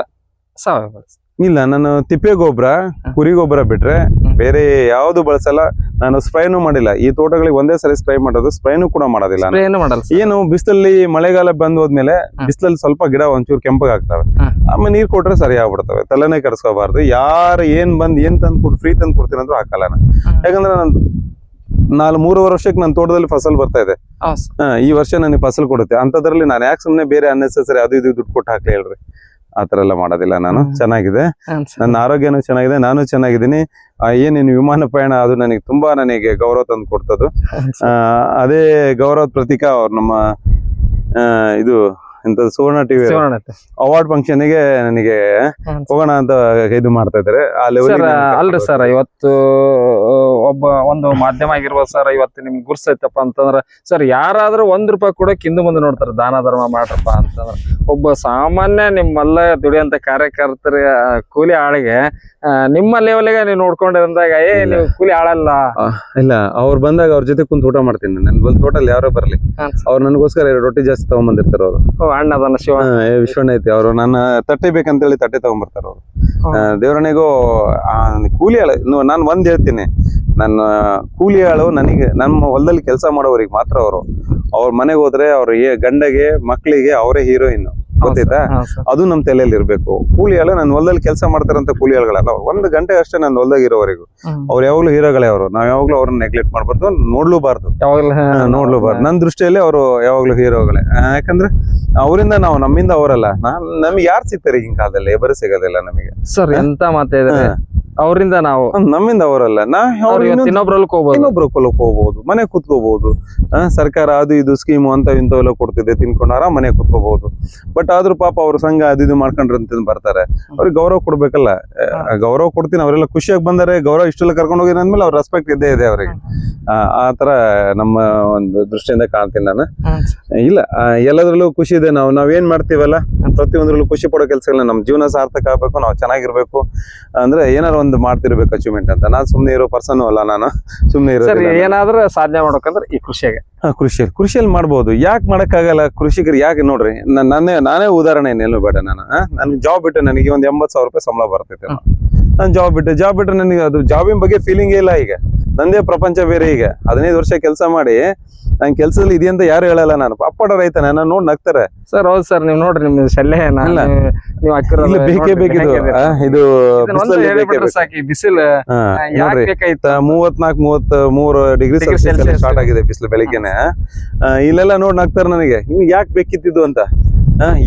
[SPEAKER 1] ಸಾವಯವ ಬಳಸ್ತೀರ?
[SPEAKER 2] ಇಲ್ಲ ನಾನು ತಿಪ್ಪೆ ಗೊಬ್ಬರ ಕುರಿ ಗೊಬ್ಬರ ಬಿಟ್ರೆ
[SPEAKER 1] ಬೇರೆ
[SPEAKER 2] ಯಾವುದು ಬಳಸಲ್ಲ. ನಾನು ಸ್ಪ್ರೈನು ಮಾಡಿಲ್ಲ. ಈ ತೋಟಗಳಿಗೆ ಒಂದೇ ಸರಿ ಸ್ಪ್ರೈ ಮಾಡೋದು ಸ್ಪ್ರೈನು ಕೂಡ ಮಾಡೋದಿಲ್ಲ.
[SPEAKER 1] ಏನು ಮಾಡಲ್ಲ
[SPEAKER 2] ಏನು ಬಿಸಿಲಲ್ಲಿ ಮಳೆಗಾಲ ಬಂದ್ ಹೋದ್ಮೇಲೆ. ಬಿಸಿಲಲ್ಲಿ ಸ್ವಲ್ಪ ಗಿಡ ಒಂಚೂರು ಕೆಂಪಗಾಗ್ತವೆ. ಆಮೇಲೆ ನೀರ್ ಕೊಟ್ರೆ ಸರಿ ಆಗ್ಬಿಡ್ತವೆ ತಲೆನೇ ಕರ್ಸ್ಕೋಬಾರ್ದು ಯಾರು ಏನ್ ಬಂದ್ ಏನ್ ತಂದ್ ಕೊಡ್ ಫ್ರೀ ತಂದ್ ಕೊಡ್ತೀನಿ ಅಂದ್ರೂ ಹಾಕಲ್ಲ ನಾನು. ಯಾಕಂದ್ರೆ ನಾನು ನಾಲ್ ಮೂರುವರೆ ವರ್ಷಕ್ಕೆ ನನ್ನ ತೋಟದಲ್ಲಿ ಫಸಲ್ ಬರ್ತಾ ಇದೆ. ಈ ವರ್ಷ ನನಗೆ ಫಸಲ್ ಕೊಡುತ್ತೆ. ಅಂತದ್ರಲ್ಲಿ ನಾನು ಯಾಕೆ ಸುಮ್ನೆ ಬೇರೆ ಅನ್ನೆಸೆಸರಿ ಅದು ಇದು ದುಡ್ಡು ಕೊಟ್ಟು ಹಾಕ್ಲಿ ಹೇಳ್ರಿ. ಆತರ ಎಲ್ಲ ಮಾಡೋದಿಲ್ಲ ನಾನು. ಚೆನ್ನಾಗಿದೆ. ನನ್ನ ಆರೋಗ್ಯನೂ ಚೆನ್ನಾಗಿದೆ ನಾನು ಚೆನ್ನಾಗಿದ್ದೀನಿ. ಏನೇನು ವಿಮಾನ ಪ್ರಯಾಣ ಅದು ನನಗೆ ತುಂಬಾ ನನಗೆ ಗೌರವ ತಂದು ಕೊಡ್ತದ್ದು ಅದೇ ಗೌರವ ಪ್ರತೀಕ ಅವ್ರು ನಮ್ಮ ಇದು ಎಂತ ಸುವರ್ಣ ಟಿವಿ ಅವಾರ್ಡ್ ಫಂಕ್ಷನ್ಗೆ ನನಗೆ ಹೋಗೋಣ ಅಂತ ಇದು ಮಾಡ್ತಾ ಇದಾರೆ
[SPEAKER 1] ಸರ್ ಅಲ್ರಿ ಸರ್ ಇವತ್ತು ಒಬ್ಬ ಒಂದು ಮಾಧ್ಯಮ ಆಗಿರ್ಬೋದು ಸರ್ ಇವತ್ತು ನಿಮ್ಗೆ ಗುರ್ಸೈತಪ್ಪ ಅಂತಂದ್ರ ಸರ್ ಯಾರಾದ್ರೂ ಒಂದ್ ರೂಪಾಯಿ ಕೂಡ ಕಿಂದು ಮುಂದೆ ನೋಡ್ತಾರೆ ದಾನ ಧರ್ಮ ಮಾಡ್ರಪ್ಪ ಅಂತಂದ್ರ. ಒಬ್ಬ ಸಾಮಾನ್ಯ ನಿಮ್ಮಲ್ಲ ದುಡಿಯಂತ ಕಾರ್ಯಕರ್ತರ ಕೂಲಿ ಆಳಿಗೆ ನಿಮ್ಮ ಲೆವೆಲ್ಗೆ ನೀವು ನೋಡ್ಕೊಂಡಿರಂದಾಗ ಏ. ನೀವು ಕೂಲಿ ಆಳಲ್ಲ.
[SPEAKER 2] ಇಲ್ಲ ಅವ್ರು ಬಂದಾಗ ಅವ್ರ ಜೊತೆ ಕುಂತ ಊಟ ಮಾಡ್ತೀನಿ ನನ್. ಬಂದು ತೋಟಲ್ಲಿ ಯಾರೋ ಬರಲಿ. ಅವ್ರು ನನಗೋಸ್ಕರ ಎರಡು ರೊಟ್ಟಿ ಜಾಸ್ತಿ ತೊಗೊಂಬಂದಿರ್ತಾರೆ ಅವರು.
[SPEAKER 1] ಓ, ಅಣ್ಣ ಅದನ್ನ ಶಿವ
[SPEAKER 2] ವಿಶ್ವಣ್ಣ ಐತಿ. ಅವರು ನನ್ನ ತಟ್ಟೆ ಬೇಕಂತೇಳಿ ತಟ್ಟೆ ತಗೊಂಬರ್ತಾರೆ ಅವರು.
[SPEAKER 1] ಹ್ಮ್.
[SPEAKER 2] ದೇವರಣಿಗೂ ಕೂಲಿ ಆಳು. ನಾನು ಒಂದ್ ಹೇಳ್ತೀನಿ. ನನ್ನ ಕೂಲಿ ಆಳು ನನಗೆ ನಮ್ಮ ಹೊಲದಲ್ಲಿ ಕೆಲಸ ಮಾಡೋರಿಗೆ ಮಾತ್ರ ಅವರು. ಅವ್ರ ಮನೆಗೆ ಹೋದ್ರೆ ಅವ್ರ ಗಂಡಗೆ ಮಕ್ಕಳಿಗೆ ಅವರೇ ಹೀರೋಯಿನ್. ಗೊತ್ತಾಯ್ತಾ? ಅದು ನಮ್ಮ ತಲೆಯಲ್ಲಿ ಇರ್ಬೇಕು. ಕೂಲಿ ಆಳು ನನ್ನ ಹೊಲದಲ್ಲಿ ಕೆಲಸ ಮಾಡ್ತಾರಂತ ಕೂಲಿ ಆಳುಗಳಲ್ಲ ಅವ್ರು ಒಂದು ಗಂಟೆ ಅಷ್ಟೇ ನನ್ನ ಹೊಲದಾಗ ಇರೋವರೆಗೂ. ಅವ್ರು ಯಾವಾಗ್ಲೂ ಹೀರೋಗಳೇ ಅವರು. ನಾವ್ ಯಾವಾಗ್ಲೂ ಅವ್ರನ್ನ ನೆಗ್ಲೆಕ್ಟ್ ಮಾಡ್ಬಾರ್ದು ನೋಡ್ಲೂಬಾರ್ದು.
[SPEAKER 1] ಯಾವಾಗ್ಲೂ ನೋಡ್ಲು
[SPEAKER 2] ನೋಡ್ಲೂಬಾರ್ದು. ನನ್ನ ದೃಷ್ಟಿಯಲ್ಲಿ ಅವರು ಯಾವಾಗ್ಲೂ ಹೀರೋಗಳೇ. ಯಾಕಂದ್ರೆ ಅವರಿಂದ ನಾವು ನಮ್ಮಿಂದ ಅವರಲ್ಲ. ನಾನ್ ನಮ್ಗೆ ಯಾರು ಸಿಗ್ತಾರೆ ಈಗಿನ ಕಾಲದಲ್ಲಿ? ಲೇಬರ್ ಸಿಗೋದಿಲ್ಲ ನಮಗೆ.
[SPEAKER 1] ಸರ್ ಎಂತ ಮಾತಾಡಿದ್ರೆ. ಅವರಿಂದ ನಾವು
[SPEAKER 2] ನಮ್ಮಿಂದ ಅವರಲ್ಲ. ನಾ
[SPEAKER 1] ಅವ್ರು
[SPEAKER 2] ಅವ್ರು
[SPEAKER 1] ಇವತ್ತು
[SPEAKER 2] ಇನ್ನೊಂದ್-
[SPEAKER 1] ಇನ್ನೊಬ್ರು ಹೊಲಕ್ ಹೋಗ್ಬೋದು.
[SPEAKER 2] ಇನ್ನೊಬ್ರು ಕೊಲಕ್ ಹೋಗ್ಬೋದು. ಮನೆ ಕುತ್ಕೋಬಹುದು ಸರ್ಕಾರ ಅದು ಇದು ಸ್ಕೀಮು ಅಂತ ಇಂಥವೆಲ್ಲ ಕೊಡ್ತಿದೆ ತಿನ್ಕೊಂಡು ಆರಾಮ್ ಮನೆ ಕುತ್ಕೋಬಹುದು ಬಟ್ ಆದ್ರೂ ಪಾಪ ಅವ್ರ ಸಂಘ ಅದು ಇದು ಮಾಡ್ಕೊಂಡ್ರ ಅಂತ ಬರ್ತಾರೆ. ಅವ್ರಿಗೆ ಗೌರವ ಕೊಡ್ಬೇಕಲ್ಲ. ಗೌರವ ಕೊಡ್ತೀನಿ ಅವರೆಲ್ಲ ಖುಷಿಯಾಗಿ ಬಂದರೆ ಗೌರವ ಇಷ್ಟೆಲ್ಲ ಕರ್ಕೊಂಡು ಹೋಗಿದ್ರೆ ಅಂದ್ಮೇಲೆ ಅವ್ರ ರೆಸ್ಪೆಕ್ಟ್ ಇದ್ದೇ ಇದೆ ಅವರಿಗೆ. ಆ ತರ ನಮ್ಮ ಒಂದು ದೃಷ್ಟಿಯಿಂದ ಕಾಣ್ತೀನಿ ನಾನು. ಇಲ್ಲ ಎಲ್ಲದ್ರಲ್ಲೂ ಖುಷಿ ಇದೆ ನಾವು. ಏನ್ ಮಾಡ್ತೀವಲ್ಲ? ಪ್ರತಿಯೊಂದ್ರಲ್ಲೂ ಖುಷಿ ಪಡೋ ಕೆಲಸಗಳನ್ನ ನಮ್ಮ ಜೀವನ ಸಾರ್ಥಕ ಆಗ್ಬೇಕು ನಾವು ಚೆನ್ನಾಗಿರ್ಬೇಕು. ಅಂದ್ರೆ ಏನಾರ ಒಂದು ಮಾಡ್ತಿರ್ಬೇಕು ಅಚೀವ್ಮೆಂಟ್ ಅಂತ. ನಾನು ಸುಮ್ಮನೆ ಇರೋ ಪರ್ಸನ್ ಅಲ್ಲ ನಾನು. ಸುಮ್ಮನೆ
[SPEAKER 1] ಸರ್
[SPEAKER 2] ಇರೋ
[SPEAKER 1] ಏನಾದ್ರೂ ಸಾಧನೆ ಮಾಡ್ಬೇಕಂದ್ರೆ ಈ ಕೃಷಿಗೆ
[SPEAKER 2] ಕೃಷಿಯಲ್ಲಿ. ಕೃಷಿಯಲ್ಲಿ ಮಾಡ್ಬೋದು. ಯಾಕೆ ಮಾಡೋಕ್ಕಾಗಲ್ಲ? ಕೃಷಿಕರು ಯಾಕೆ ನೋಡ್ರಿ ನಾನ್- ನಾನೇ ನಾನೇ ಉದಾಹರಣೆ ಏನೇನು ಬೇಡ ನಾನು ನನಗೆ ಜಾಬ್ ಬಿಟ್ಟು ನನಗೆ ಒಂದು ಎಂಬತ್ತು ಸಾವಿರ ರೂಪಾಯಿ ಸಂಬಳ ಬರ್ತೈತೆ ನಾನು ಜಾಬ್ ಬಿಟ್ಟೆ ಜಾಬ್ ಬಿಟ್ಟರೆ ನನಗೆ ಅದು ಜಾಬಿನ ಬಗ್ಗೆ ಫೀಲಿಂಗೇ ಇಲ್ಲ ಈಗ. ನಂದೇ ಪ್ರಪಂಚ ಬೇರೆ ಈಗ. ಹದಿನೈದು ವರ್ಷ ಕೆಲಸ ಮಾಡಿ ನನ್ ಕೆಲ್ಸದಲ್ಲಿ ಇದೆಯಂತ ಯಾರು ಹೇಳಲ್ಲ ನಾನು. ಪಾಪಡ ರೈತ ನನ್ನ ನೋಡ್ ನಗ್ತಾರೆ.
[SPEAKER 1] ಸರ್ ಹೌದು ಸರ್ ನೀವು ನೋಡ್ರಿ ನಿಮ್ ಸೆಲ್ಲೆ
[SPEAKER 2] ಇಲ್ಲ.
[SPEAKER 1] ನೀವು ಹಾಕಿರೋ
[SPEAKER 2] ಬೇಕೇ ಬೇಕಿದು. ಇದು
[SPEAKER 1] ಸಾಕಿ ಬಿಸಿಲು
[SPEAKER 2] ಮೂವತ್ನಾಲ್ಕು ಮೂವತ್ ಮೂರು ಡಿಗ್ರಿ. ಸ್ಟಾರ್ಟ್ ಆಗಿದೆ ಬಿಸಿಲು ಬೆಳಿಗ್ಗೆನೆ. ಇಲ್ಲೆಲ್ಲ ನೋಡ್ ನಗ್ತಾರೆ ನನಗೆ. ನಿಮ್ಗೆ ಯಾಕೆ ಬೇಕಿತ್ತಿದ್ದು ಅಂತ?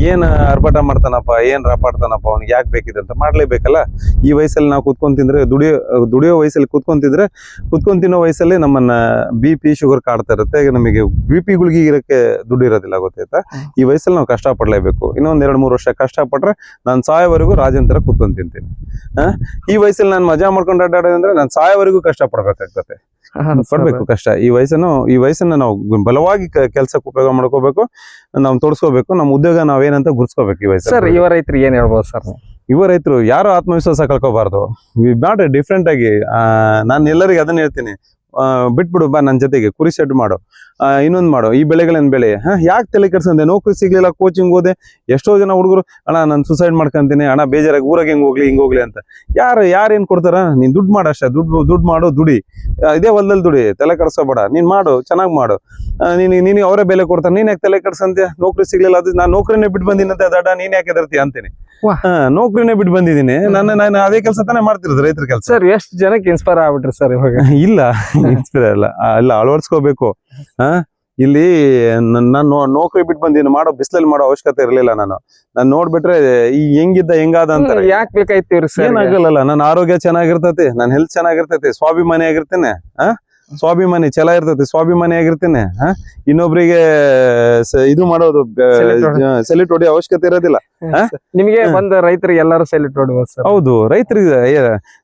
[SPEAKER 2] ಏನ್ ಅರ್ಭಟ ಮಾಡ್ತಾನಪ್ಪ, ಏನ್ ರಾಪಾಡ್ತಾನಪ್ಪ, ಅವ್ನಿಗೆ ಯಾಕೆ ಬೇಕಿದೆ ಅಂತ ಮಾಡ್ಲೇಬೇಕಲ್ಲ? ಈ ವಯಸ್ಸಲ್ಲಿ ನಾವು ಕುತ್ಕೊಂಡ್ ತಿಂದ್ರೆ, ದುಡಿಯೋ ದುಡಿಯೋ ವಯಸ್ಸಲ್ಲಿ ಕುತ್ಕೊಂಡ್ ತಿಂದ್ರೆ, ಕುತ್ಕೊಂಡ್ ತಿನ್ನೋ ವಯಸ್ಸಲ್ಲಿ ನಮ್ಮನ್ನ ಬಿ ಪಿ ಶುಗರ್ ಕಾಡ್ತಾ ಇರುತ್ತೆ. ನಮಗೆ ಬಿ ಪಿ ಗುಳಿಗೆ ಇರಕ್ಕೆ ದುಡ್ಡು ಇರೋದಿಲ್ಲ ಗೊತ್ತಾಯ್ತಾ ಈ ವಯಸ್ಸಲ್ಲಿ ನಾವು ಕಷ್ಟ ಪಡ್ಲೇಬೇಕು ಇನ್ನೊಂದ್ ಎರಡ್, ಮೂರು ವರ್ಷ ಕಷ್ಟ ಪಟ್ರೆ ನಾನು ಸಾಯೋವರೆಗೂ ರಾಜಂತರ ತರ ಕುತ್ಕೊಂಡ್ ತಿಂತೀನಿ. ಈ ವಯಸ್ಸಲ್ಲಿ ನಾನು ಮಜಾ ಮಾಡ್ಕೊಂಡು ಅಡ್ಡಾಡೋದಂದ್ರೆ ನಾನು ಸಾಯೋವರೆಗೂ ಕಷ್ಟ ಪಡ್ಬೇಕಾಗ್ತದೆ ಪಡ್ಬೇಕು ಕಷ್ಟ. ಈ ವಯಸ್ಸನ್ನು ಈ ವಯಸ್ಸನ್ನ ನಾವು ಬಲವಾಗಿ ಕೆಲಸಕ್ಕೆ ಉಪಯೋಗ ಮಾಡ್ಕೋಬೇಕು ನಾವು ತೋರಿಸ್ಕೋಬೇಕು ನಮ್ಮ ಉದ್ಯೋಗ ನಾವೇನಂತ ಗುರ್ಸ್ಕೋಬೇಕು ಈ
[SPEAKER 1] ವಯಸ್ಸು
[SPEAKER 2] ಸರ್
[SPEAKER 1] ಇವ ರೈತರಿಗೆ ಏನ್ ಹೇಳ್ಬೋದು ಸರ್
[SPEAKER 2] ಯುವ ರೈತರು ಯಾರು ಆತ್ಮವಿಶ್ವಾಸ ಕಳ್ಕೋಬಾರ್ದು. ನಾಟ್ ಡಿಫ್ರೆಂಟ್ ಆಗಿ ನಾನು ಎಲ್ಲರಿಗೂ ಅದನ್ನ ಹೇಳ್ತೀನಿ. ಬಿಟ್ಬಿಡು, ಬಾ ನನ್ನ ಜೊತೆಗೆ, ಕುರಿ ಸೆಟ್ ಮಾಡು. ಇನ್ನೊಂದು ಮಾಡು, ಈ ಬೆಳೆಗಳನ್ನ ಬೆಳೆ? ಹಾಂ, ಯಾಕೆ ತಲೆ ಕೆಡ್ಸಂದೆ ನೌಕರಿ ಸಿಗ್ಲಿಲ್ಲ ಕೋಚಿಂಗ್ ಹೋದೆ. ಎಷ್ಟೋ ಜನ ಹುಡುಗರು, ಅಣ್ಣ, ನಾನು ಸುಸೈಡ್ ಮಾಡ್ಕೊಂತೀನಿ, ಅಣ್ಣ, ಬೇಜಾರಾಗಿ, ಊರಾಗ ಹೆಂಗೆ ಹೋಗ್ಲಿ, ಹಿಂಗೆ ಹೋಗ್ಲಿ ಅಂತ. ಯಾರು ಯಾರು ಏನ್ ಕೊಡ್ತಾರ? ನೀನು ದುಡ್ಡು ಮಾಡಷ್ಟೇ ದುಡ್ಡು ದುಡ್ಡು ಮಾಡು, ದುಡಿ. ಇದೇ ಹೊಲದಲ್ಲಿ ದುಡಿ, ತಲೆ ಕೆಡ್ಸೋಬೇಡ ನೀನು ಮಾಡು, ಚೆನ್ನಾಗಿ ಮಾಡು. ನೀನು, ನೀನ್ ಅವರೇ ಬೆಲೆ ಕೊಡ್ತಾರೆ, ನೀನು ಯಾಕೆ ತಲೆ ಕೆಡ್ಸಂತೆ ನೌಕರಿ ಸಿಗ್ಲಿಲ್ಲ, ಅದು, ನಾನು ನೌಕರಿನೇ ಬಿಟ್ಟು ಬಂದಿನಂತೆ ದಡ್ಡ ನೀನು ಯಾಕೆ ಎದರ್ತೀಯ ಅಂತೀನಿ. ನೌಕರಿನೇ ಬಿಟ್ಟು ಬಂದಿದ್ದೀನಿ. ನನ್ನ ನಾನು ಅದೇ ಕೆಲಸ ತಾನೇ ಮಾಡ್ತಿರೋದು ರೈತರ ಕೆಲಸ.
[SPEAKER 1] ಸರ್ ಎಷ್ಟು ಜನಕ್ಕೆ ಇನ್ಸ್ಪೈರ್ ಆಗ್ಬಿಟ್ರಿ ಸರ್ ಇವಾಗ?
[SPEAKER 2] ಇಲ್ಲ ಇನ್ಸ್ಪೈರ್ ಇಲ್ಲ. ಎಲ್ಲ ಇಲ್ಲ ಅಳವಡಿಸ್ಕೋಬೇಕು. ಹಾ ಇಲ್ಲಿ ನನ್- ನೌಕರಿ ಬಿಟ್ಟು ಬಂದಿನಿ ಮಾಡೋ ಬಿಸಿಲಲ್ಲಿ ಮಾಡೋ ಅವಶ್ಯಕತೆ ಇರಲಿಲ್ಲ ನಾನು. ನಾನು ನೋಡ್ಬಿಟ್ರೆ ಈ ಹೆಂಗಿದ್ದ ಹೆಂಗಾದ ಅಂತ
[SPEAKER 1] ಯಾಕೆ ಬೇಕಾಯ್ತಿವ್ರಿ ಸರ್
[SPEAKER 2] ಏನಾಗಲ್ಲ ನನ್ನ ಆರೋಗ್ಯ ಚೆನ್ನಾಗಿರ್ತತಿ ನನ್ನ ಹೆಲ್ತ್ ಚೆನ್ನಾಗಿರ್ತತಿ ಸ್ವಾಭಿಮಾನಿ ಆಗಿರ್ತೇನೆ. ಹಾ? ಸ್ವಾಭಿಮಾನಿ ಛಲ ಇರ್ತೈತಿ ಸ್ವಾಭಿಮಾನಿ ಆಗಿರ್ತೇನೆ ಹಾ ಇನ್ನೊಬ್ರಿಗೆ ಇದು ಮಾಡೋದು ಸೆಲ್ಯೂಟ್ ಹೊಡಿಯೋ ಅವಶ್ಯಕತೆ ಇರೋದಿಲ್ಲ?
[SPEAKER 1] ನಿಮಗೆ. ಬಂದ ರೈತರಿಗೆ ಎಲ್ಲರೂ ಸೆಲ್ಯೂಟ್ ಹೊಡಿಬೋದು
[SPEAKER 2] ಹೌದು ರೈತರಿಗೆ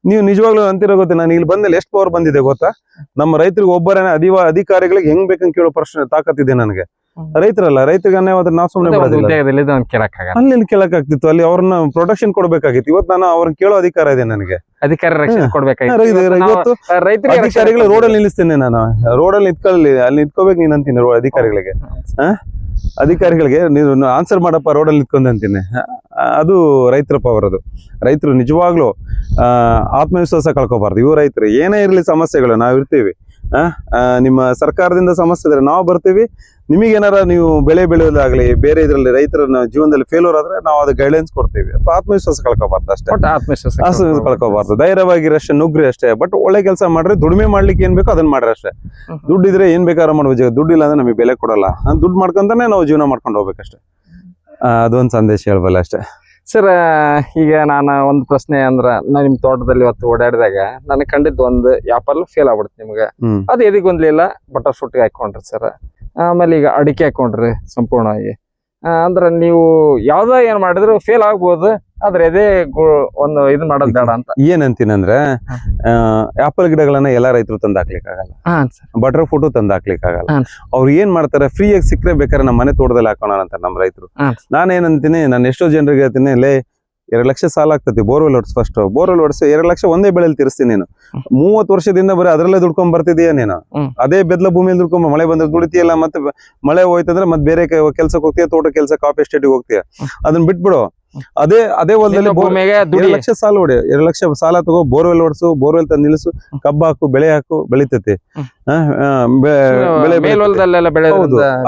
[SPEAKER 2] ನೀವು ನಿಜವಾಗ್ಲೂ ಅಂತಿರೋ ಗೊತ್ತೆ ನಾನು ಇಲ್ಲಿ ಬಂದಲ್ಲಿ ಎಷ್ಟು ಪವರ್ ಬಂದಿದೆ ಗೊತ್ತಾ ನಮ್ಮ ರೈತರಿಗೆ ಒಬ್ಬರೇ ಅಧಿವ ಅಧಿಕಾರಿಗಳಿಗೆ ಹೆಂಗ್ ಬೇಕಂತ ಕೇಳೋ ಪ್ರಶ್ನೆ ತಾಕತ್ತಿದೆ ನನಗೆ. ರೈತರಲ್ಲ ರೈತರಿಗೆ ಅನ್ಯಾಯ ನಾವು ಸುಮ್ಮನೆ ಬಿಡೋದಿಲ್ಲ. ಅಲ್ಲಿ ಕೇಳಕ್ ಆಗ್ತಿತ್ತು ಅಲ್ಲಿ ಅವ್ರನ್ನ ಪ್ರೊಟೆಕ್ಷನ್ ಕೊಡ್ಬೇಕಾಗಿತ್ತು. ಇವತ್ತು ನಾನು ಅವ್ರನ್ನ ಕೇಳೋ ಅಧಿಕಾರ ಇದೆ ನನಗೆ.
[SPEAKER 1] ಅಧಿಕಾರಿ
[SPEAKER 2] ಅಧಿಕಾರಿಗಳು
[SPEAKER 1] ರೋಡ್
[SPEAKER 2] ರೋಡಲ್ಲಿ ನಿಲ್ಲಿಸ್ತೇನೆ ನಾನು. ರೋಡಲ್ಲಿ ನಿಂತ್ಕೊಳ್ಳಿ. ಅಲ್ಲಿ ನಿಂತ್ಕೋಬೇಕು ನೀನ್ ಅಂತೀನಿ ಅಧಿಕಾರಿಗಳಿಗೆ. ಅಧಿಕಾರಿಗಳಿಗೆ ನೀನು ಆನ್ಸರ್ ಮಾಡಪ್ಪ ರೋಡಲ್ಲಿ ನಿಂತ್ಕೊಂಡ್ ಅಂತೀನಿ. ಅದು ರೈತರ ಪವರ್ ಅದು ರೈತರು ನಿಜವಾಗ್ಲೂ ಆತ್ಮವಿಶ್ವಾಸ ಕಳ್ಕೊಬಾರ್ದು. ಇವ್ರು ರೈತರು ಏನೇ ಇರಲಿ ಸಮಸ್ಯೆಗಳು ನಾವು ಇರ್ತೀವಿ ನಿಮ್ಮ ಸರ್ಕಾರದಿಂದ ಸಮಸ್ಯೆ ಇದ್ರೆ ನಾವು ಬರ್ತೀವಿ. ನಿಮಗೇನಾರ ನೀವು ಬೆಳೆ ಬೆಳೆಯೋದಾಗ್ಲಿ ಬೇರೆ ಇದ್ರಲ್ಲಿ ರೈತರ ಜೀವನದಲ್ಲಿ ಫೇಲ್ಯೂರ್ ಆದ್ರೆ ನಾವು ಅದು ಗೈಡ್ಲೈನ್ಸ್ ಕೊಡ್ತೀವಿ. ಅಥವಾ ಆತ್ಮವಿಶ್ವಾಸ ಕಳ್ಕೋಬಾರ್ದು ಅಷ್ಟೇ.
[SPEAKER 1] ಆತ್ಮವಿಶ್ವಾಸ
[SPEAKER 2] ಕಳ್ಕೊಬಾರ್ದು. ಧೈರ್ಯವಾಗಿರಿ ಅಷ್ಟೇ ನುಗ್ರಿ ಅಷ್ಟೇ. ಬಟ್ ಒಳ್ಳೆ ಕೆಲಸ ಮಾಡ್ರಿ ದುಡಿಮೆ ಮಾಡ್ಲಿಕ್ಕೆ ಏನ್ ಬೇಕೋ ಅದನ್ನ ಮಾಡ್ರಿ ಅಷ್ಟೇ.
[SPEAKER 1] ದುಡ್ಡು
[SPEAKER 2] ಇದ್ರೆ ಏನ್ ಬೇಕಾದ್ರೂ ಮಾಡ್ಬೇಕು ದುಡ್ಡು ಇಲ್ಲ ಅಂದ್ರೆ ನಮಗೆ ಬೆಲೆ ಕೊಡಲ್ಲ. ದುಡ್ಡು ಮಾಡ್ಕೊಂತಾನೆ ನಾವು ಜೀವನ ಮಾಡ್ಕೊಂಡು ಹೋಗ್ಬೇಕಷ್ಟೇ. ಅದೊಂದು ಸಂದೇಶ ಹೇಳ್ಬಲ್ಲ ಅಷ್ಟೇ.
[SPEAKER 1] ಸರ್ ಈಗ ನಾನು ಒಂದು ಪ್ರಶ್ನೆ ಅಂದ್ರ ನಾ ನಿಮ್ ತೋಟದಲ್ಲಿ ಇವತ್ತು ಓಡಾಡಿದಾಗ ನನಗೆ ಕಂಡಿದ್ದ ಒಂದು ಆಪಲ್ ಫೇಲ್ ಆಗ್ಬಿಡ್ತು ನಿಮ್ಗೆ.
[SPEAKER 2] ಅದು
[SPEAKER 1] ಅದು ಎದಿಗೊಂದ್ಲಿಲ್ಲ ಬಟರ್ ಫ್ರೂಟ್ಗೆ ಹಾಕೊಂಡ್ರಿ ಸರ್ ಆಮೇಲೆ ಈಗ ಅಡಿಕೆ ಹಾಕೊಂಡ್ರಿ ಸಂಪೂರ್ಣವಾಗಿ. ಅಂದ್ರೆ ಅಂದ್ರ ನೀವು ಯಾವ್ದ ಏನ್ ಮಾಡಿದ್ರು ಫೇಲ್ ಆಗ್ಬೋದು. ಆದ್ರೆ ಅದೇ ಒಂದು ಇದು ಮಾಡೋದ್ ಬೇಡ ಅಂತ.
[SPEAKER 2] ಏನಂತೀನಂದ್ರೆ ಆಪಲ್ ಗಿಡಗಳನ್ನ ಎಲ್ಲಾ ರೈತರು ತಂದು ಹಾಕ್ಲಿಕ್ಕೆ ಆಗಲ್ಲ ಬಟರ್ ಫ್ರೂಟು ತಂದು ಹಾಕ್ಲಿಕ್ಕೆ ಆಗಲ್ಲ. ಅವ್ರು ಏನ್ ಮಾಡ್ತಾರೆ ಫ್ರೀಯಾಗಿ ಸಿಕ್ಕರೆ ಬೇಕಾದ್ರೆ ನಮ್ಮ ಮನೆ ತೋಟದಲ್ಲಿ ಹಾಕೋಣ ಅಂತ ನಮ್ಮ ರೈತರು.
[SPEAKER 1] ನಾನು
[SPEAKER 2] ನಾನೇನಂತೀನಿ ನಾನು ಎಷ್ಟೋ ಜನರಿಗೆ ಹೇಳ್ತೀನಿ ಲೇ ಎರಡು ಲಕ್ಷ ಸಾಲ ಆಗ್ತತಿ ಬೋರ್ವೆಲ್ ಹೊಡ್ಸ್ ಫಸ್ಟ್ ಬೋರ್ವೆಲ್ ಹೊಡ್ಸಿ ಎರಡು ಲಕ್ಷ ಒಂದೇ ಬೆಳೆಯಲ್ಲಿ ತಿರ್ಸ್ತೀನಿ ನೀನು. ಮೂವತ್ತು ವರ್ಷದಿಂದ ಬರೀ ಅದರಲ್ಲೇ ದುಡ್ಕೊಂಡ್ ಬರ್ತಿದೀಯ ನೀನು. ಅದೇ ಬೆದ್ಲ ಭೂಮಿಯಲ್ಲಿ ದುಡ್ಕೊಂಡ್ ಮಳೆ ಬಂದ್ರೆ ದುಡಿತೀಯಲ್ಲ ಮತ್ತೆ ಮಳೆ ಹೋಯ್ತಂದ್ರೆ ಮತ್ತೆ ಬೇರೆ ಕೆಲಸಕ್ಕೆ ಹೋಗ್ತೀಯ ತೋಟ ಕೆಲಸ ಕಾಫಿ ಎಸ್ಟೇಟಿಗೆ ಹೋಗ್ತೀಯ. ಅದನ್ನ ಬಿಟ್ಬಿಡು. ಅದೇ ಅದೇ ಹೊಲದಲ್ಲಿ
[SPEAKER 1] ಭೂಮಿಗೆ
[SPEAKER 2] ಎರಡು ಲಕ್ಷ ಸಾಲ ಹೊಡೆ ಎರಡು ಲಕ್ಷ ಸಾಲ ತಗೋ ಬೋರ್ವೆಲ್ ಹೊಡ್ಸು ಬೋರ್ವೆಲ್ ತಂದು ನಿಲ್ಲಿಸು ಕಬ್ಬ ಹಾಕು ಬೆಳೆ ಹಾಕು ಬೆಳಿತೈತಿ.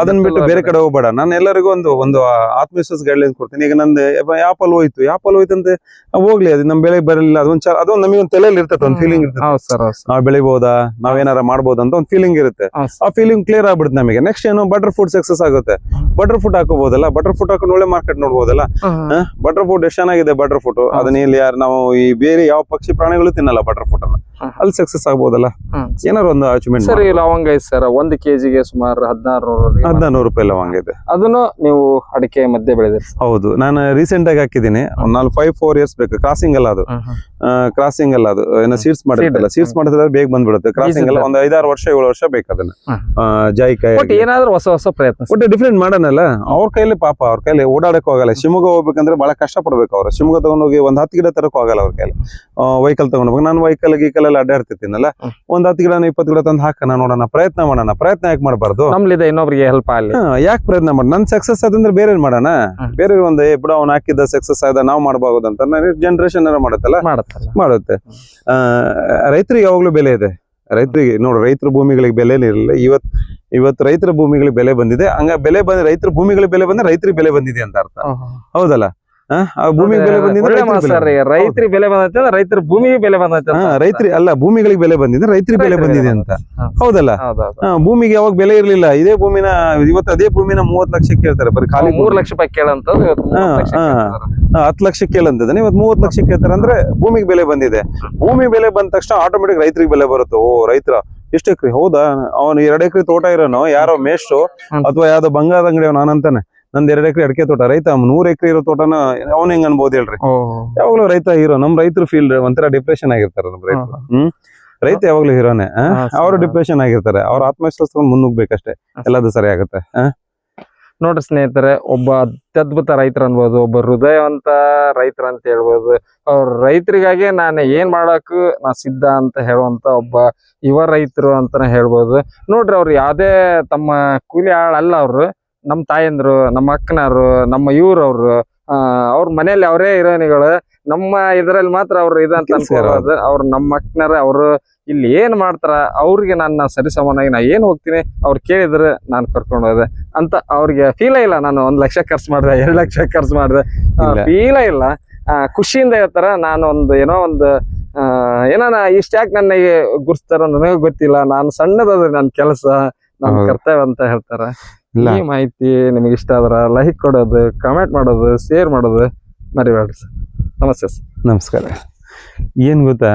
[SPEAKER 2] ಅದನ್ನ ಬಿಟ್ಟು ಬೇರೆ ಕಡೆ ಹೋಗ್ಬೇಡ. ನಾನು ಎಲ್ಲರಿಗೂ ಒಂದು ಒಂದು ಆತ್ಮವಿಶ್ವಾಸ ಗೈಡ್ಲೈನ್ಸ್ ಕೊಡ್ತೀನಿ. ಈಗ ನಂದು ಅಲ್ಲಿ ಹೋಯ್ತು. ಯಾಪಲ್ ಹೋಯ್ತಂತೆ ಆ, ಹೋಗ್ಲಿ ಅದು ನಮ್ ಬೆಳೆ ಬರಲಿಲ್ಲ. ಅದೊಂದ್ ಅದೊಂದು ನಮಗೆ ಒಂದು ತಲೆಯಲ್ಲಿ ಇರ್ತದೆ ಒಂದು ಫೀಲಿಂಗ್ ಇರ್ತದೆ ನಾವ್ ಬೆಳಿಬಹುದಾ ನಾವೇನಾರ ಮಾಡ್ಬೋದಾ ಅಂತ ಒಂದು ಫೀಲಿಂಗ್ ಇರುತ್ತೆ. ಆ ಫೀಲಿಂಗ್ ಕ್ಲಿಯರ್ ಆಗ್ಬಿಡುತ್ತೆ ನಮಗೆ. ನೆಕ್ಸ್ಟ್ ಏನು ಬಟರ್ ಫುಡ್ ಸಕ್ಸಸ್ ಆಗುತ್ತೆ. ಬಟರ್ ಫುಟ್ ಹಾಕೋಬಹುದಲ್ಲ? ಬಟರ್ ಫುಟ್ ಹಾಕೊಂಡು ಒಳ್ಳೆ ಮಾರ್ಕೆಟ್ ನೋಡ್ಬೋದಲ್ಲ ಬಟರ್ ಫುಟ್ ಎಷ್ಟು ಚೆನ್ನಾಗಿದೆ ಬಟರ್ ಫುಟ್ ಅದನ್ನ ಇಲ್ಲಿ ಯಾರು ನಾವು ಈ ಬೇರೆ ಯಾವ ಪಕ್ಷಿ ಪ್ರಾಣಿಗಳು ತಿನ್ನಲ್ಲ ಬಟರ್ ಫುಟ್ ಅನ್ನ. ಅಲ್ಲಿ ಸಕ್ಸಸ್ ಆಗ್ಬೋದಲ್ಲ? ಏನಾರು ಒಂದು ಅಚೀವ್ಮೆಂಟ್
[SPEAKER 1] ಸರ್ ಲವಂಗ ಐತೆ ಸರ್ ಒಂದು ಕೆಜಿಗೆ ಸುಮಾರು ಹದಿನಾರು
[SPEAKER 2] ಹದಿನಾರು ರೂಪಾಯಿ ಲವಂಗ ಇದೆ.
[SPEAKER 1] ಅದನ್ನು ನೀವು ಅಡಿಕೆ ಮಧ್ಯೆ ಬೆಳೆದಿರಿ
[SPEAKER 2] ಹೌದು. ನಾನು ರೀಸೆಂಟ್ ಆಗಿ ಹಾಕಿದ್ದೀನಿ. ಒಂದ್ ನಾಲ್ಕು ಫೈವ್ ಫೋರ್ ಇಯರ್ಸ್ ಬೇಕು. ಕ್ರಾಸಿಂಗ್ ಅಲ್ಲ ಅದು. ಕ್ರಾಸಿಂಗ್ ಅಲ್ಲ ಅದು. ಏನೋ ಸೀಡ್ಸ್ ಮಾಡಿರ್ತಲ್ಲ. ಸೀಡ್ಸ್ ಮಾಡಿದ್ರೆ ಬೇಗ ಬಂದ್ಬಿಡುತ್ತೆ. ಕ್ರಾಸಿಂಗ್ ಅಲ್ಲ. ಒಂದ್ ಐದಾರು ವರ್ಷ ಏಳು ವರ್ಷ ಬೇಕು ಅದನ್ನ. ಜಾಯಿಕಾಯಿ
[SPEAKER 1] ಬಟ್ ಏನಾದ್ರೂ ಹೊಸ ಹೊಸ ಪ್ರಯತ್ನ.
[SPEAKER 2] ಒಟ್ಟು ಡಿಫ್ರೆಂಟ್ ಮಾಡೋಣಲ್ಲ ಅವ್ರ ಕೈಲಿ ಪಾಪ ಅವ್ರ ಕೈಲಿ ಓಡಾಡಕ್ ಹೋಗಲ್ಲ ಶಿವಮೊಗ್ಗ ಹೋಗ್ಬೇಕಂದ್ರೆ ಬಹಳ ಕಷ್ಟ ಪಡ್ಬೇಕು ಅವ್ರು. ಶಿವಮೊಗ್ಗ ತಗೊಂಡೋಗಿ ಒಂದ್ ಹತ್ತು ಗಿಡ ತರಕ್ ಹೋಗಲ್ಲ ಅವ್ರ ಕೈಲಿ. ವೆಹಿಕಲ್ ತಗೊಂಡ್ ಹೋಗ್ಬೇಕು ನಾನು ವೆಹಿಕಲ್ ಗೀಕಲ್ ಎಲ್ಲ ಅಡ್ಡಾಡ್ತಿರ್ತೀನಲ್ಲ. ಒಂದ್ ಹತ್ತು ಗಿಡ ಇಪ್ಪತ್ತು ಗಿಡ ತಂದು ಹಾಕೋಣ ನೋಡೋಣ ಪ್ರಯತ್ನ ಮಾಡೋಣ ಪ್ರಯತ್ನ ಯಾಕೆ ಮಾಡಬಾರ್ದು?
[SPEAKER 1] ನಮ್ಲಿದೆ ಇನ್ನೊಬ್ರಿಗೆ ಹೆಲ್ಪ್ ಆಗಲಿ.
[SPEAKER 2] ಯಾಕೆ ಪ್ರಯತ್ನ ಮಾಡಿ ನನ್ ಸಕ್ಸಸ್ ಆದ್ರೆ ಬೇರೆ ಮಾಡೋಣ? ಬೇರೆ ಒಂದು ಬಿಡ ಅವ್ನು ಹಾಕಿದ್ದ ಸಕ್ಸಸ್ ಆದ ನಾವು ಮಾಡಬಹುದು ಅಂತ ಜನರೇಷನ್ ಮಾಡುತ್ತಲ್ಲ?
[SPEAKER 1] ಮಾಡತ್ತಲ್ಲ.
[SPEAKER 2] ಮಾಡುತ್ತೆ. ಆ, ರೈತರಿಗೆ ಯಾವಾಗ್ಲೂ ಬೆಲೆ ಇದೆ. ರೈತರಿಗೆ ನೋಡಿ ರೈತರ ಭೂಮಿಗಳಿಗೆ ಬೆಲೆ ಇರಲಿಲ್ಲ. ಇವತ್ತು ಇವತ್ತು ರೈತರ ಭೂಮಿಗಳಿಗೆ ಬೆಲೆ ಬಂದಿದೆ. ಹಂಗ ಬೆಲೆ ಬಂದ ರೈತರ ಭೂಮಿಗಳಿಗೆ ಬೆಲೆ ಬಂದ್ರೆ ರೈತರಿಗೆ ಬೆಲೆ ಬಂದಿದೆ ಅಂತ ಅರ್ಥ. ಹೌದಲ್ಲ? ಭೂಮಿಗೆ ಬೆಲೆ ಬಂದಿದೆ. ಬೆಲೆ.
[SPEAKER 1] ರೈತರಿಗೆ ಬಂದೈತೆ ಅಂದ್ರೆ ರೈತರ ಭೂಮಿಗೆ ಬೆಲೆ ಬಂದೈತೆ
[SPEAKER 2] ರೈತರಿ ಅಲ್ಲ ಭೂಮಿಗಳಿಗೆ ಬೆಲೆ ಬಂದಿದೆ ರೈತರಿಗೆ ಬೆಲೆ ಬಂದಿದೆ ಅಂತ. ಹೌದಲ್ಲ? ಭೂಮಿಗೆ ಯಾವಾಗ ಬೆಲೆ ಇರ್ಲಿಲ್ಲ ಇದೇ ಭೂಮಿನ ಇವತ್ತು ಅದೇ ಭೂಮಿನ ಮೂವತ್ ಲಕ್ಷ ಕೇಳ್ತಾರೆ ಬರೀ ಖಾಲಿ
[SPEAKER 1] ಮೂರ್ ಲಕ್ಷ ರೂಪಾಯಿ ಕೇಳಂತ.
[SPEAKER 2] ಹತ್ತು ಲಕ್ಷ ಕೇಳಂತದಾನೆ ಇವತ್ತು ಮೂವತ್ ಲಕ್ಷ ಕೇಳ್ತಾರೆ ಅಂದ್ರೆ ಭೂಮಿಗೆ ಬೆಲೆ ಬಂದಿದೆ. ಭೂಮಿ ಬೆಲೆ ಬಂದ ತಕ್ಷಣ ಆಟೋಮೆಟಿಕ್ ರೈತರಿಗೆ ಬೆಲೆ ಬರುತ್ತೆ. ಓ ರೈತರ ಎಷ್ಟು ಎಕರೆ ಹೌದಾ? ಅವನು ಎರಡು ಎಕರೆ ತೋಟ ಇರೋನು ಯಾರೋ
[SPEAKER 1] ಮೇಷ್ಟ್ರು
[SPEAKER 2] ಅಥವಾ ಯಾವ್ದೋ ಬಂಗಾರದ ಅಂಗಡಿ ಅವನು ನಾನಂತಾನೆ. ನಂದ್ ಎರಡ್ ಎಕರೆ ಅಡಿಕೆ ತೋಟ ರೈತ ನೂರ್ ಎಕರೆ ಇರೋ ತೋಟನ ಅವ್ನ ಹೆಂಗ್ ಅನ್ಬೋದು ಹೇಳ್ರಿ? ಯಾವಾಗ್ಲೂ ರೈತ ಹೀರೋ ನಮ್ ರೈತರು ಫೀಲ್ ಒಂಥರ ಡಿಪ್ರೆಷನ್ ಆಗಿರ್ತಾರೆ ನಮ್ ರೈತರು. ಹ್ಮ್? ರೈತ ಯಾವಾಗ್ಲೂ ಹೀರೋನೆ ಅವರು ಡಿಪ್ರೆಷನ್ ಆಗಿರ್ತಾರೆ ಅವ್ರ ಆತ್ಮವಿಶ್ವಾಸ ಮುನ್ನುಗ್ಬೇಕಷ್ಟೇ. ಎಲ್ಲದು ಸರಿ ಆಗುತ್ತೆ?
[SPEAKER 1] ನೋಡ್ರಿ ಸ್ನೇಹಿತರೆ ಒಬ್ಬ ಅತ್ಯದ್ಭುತ ರೈತರ ಅನ್ಬೋದು ಒಬ್ಬ ಹೃದಯವಂತ ರೈತರ ಅಂತ ಹೇಳ್ಬೋದು ಅವ್ರ ರೈತರಿಗಾಗಿ ನಾನು ಏನ್ ಮಾಡಕ್ಕೂ ನಾ ಸಿದ್ಧ ಅಂತ ಹೇಳುವಂತ ಒಬ್ಬ ಯುವ ರೈತರು ಅಂತಾನೆ ಹೇಳ್ಬೋದು. ನೋಡ್ರಿ ಅವ್ರು ಯಾವ್ದೇ ತಮ್ಮ ಕೂಲಿ ಆಳ್ ಅಲ್ಲ ಅವ್ರು ನಮ್ಮ ತಾಯಂದ್ರು ನಮ್ಮ ಅಕ್ಕನವರು ನಮ್ಮ ಇವ್ರವ್ರು ಆ ಅವ್ರ ಮನೇಲಿ ಅವರೇ ಇರೋನಿಗಳು ನಮ್ಮ ಇದ್ರಲ್ಲಿ ಮಾತ್ರ ಅವ್ರು ಇದಂತ
[SPEAKER 2] ಅಂತ ಇರೋದು.
[SPEAKER 1] ಅವ್ರ. ನಮ್ಮ ಅಕ್ಕನರ ಅವರು ಇಲ್ಲಿ ಏನ್ ಮಾಡ್ತಾರ ಅವ್ರಿಗೆ ನಾನು ಸರಿಸಮಾನಾಗಿ ನಾ ಏನ್ ಹೋಗ್ತೀನಿ ಅವ್ರು ಕೇಳಿದ್ರೆ ನಾನು ಕರ್ಕೊಂಡು ಹೋದೆ ಅಂತ ಅವ್ರಿಗೆ ಫೀಲ ಇಲ್ಲ. ನಾನು ಒಂದ್ ಲಕ್ಷ ಖರ್ಚು ಮಾಡಿದೆ ಎರಡ್ ಲಕ್ಷ ಖರ್ಚು ಮಾಡಿದೆ. ಫೀಲ ಇಲ್ಲ. ಆ, ಖುಷಿಯಿಂದ ಹೇಳ್ತಾರ ನಾನು ಒಂದು ಏನೋ ಒಂದು ಆ, ಇಷ್ಟ ಯಾಕೆ ನನಗೆ ಗುರ್ಸ್ತಾರ ನನಗೆ ಗೊತ್ತಿಲ್ಲ. ನಾನು ಸಣ್ಣದಾದ್ರೆ ನನ್ನ ಕೆಲಸ.
[SPEAKER 2] ಹೌದು.
[SPEAKER 1] ಕರ್ತವ್ಯ ಅಂತ ಹೇಳ್ತಾರ. ಈ ಮಾಹಿತಿ ನಿಮಗೆ ಇಷ್ಟ ಆದ್ರ ಲೈಕ್ ಕೊಡೋದು ಕಮೆಂಟ್ ಮಾಡೋದು ಶೇರ್ ಮಾಡೋದು ಮರಿಬೇಡ್ರಿ ಸರ್ ನಮಸ್ತೆ ಸರ್
[SPEAKER 2] ನಮಸ್ಕಾರ. ಏನ್ ಗೊತ್ತಾ?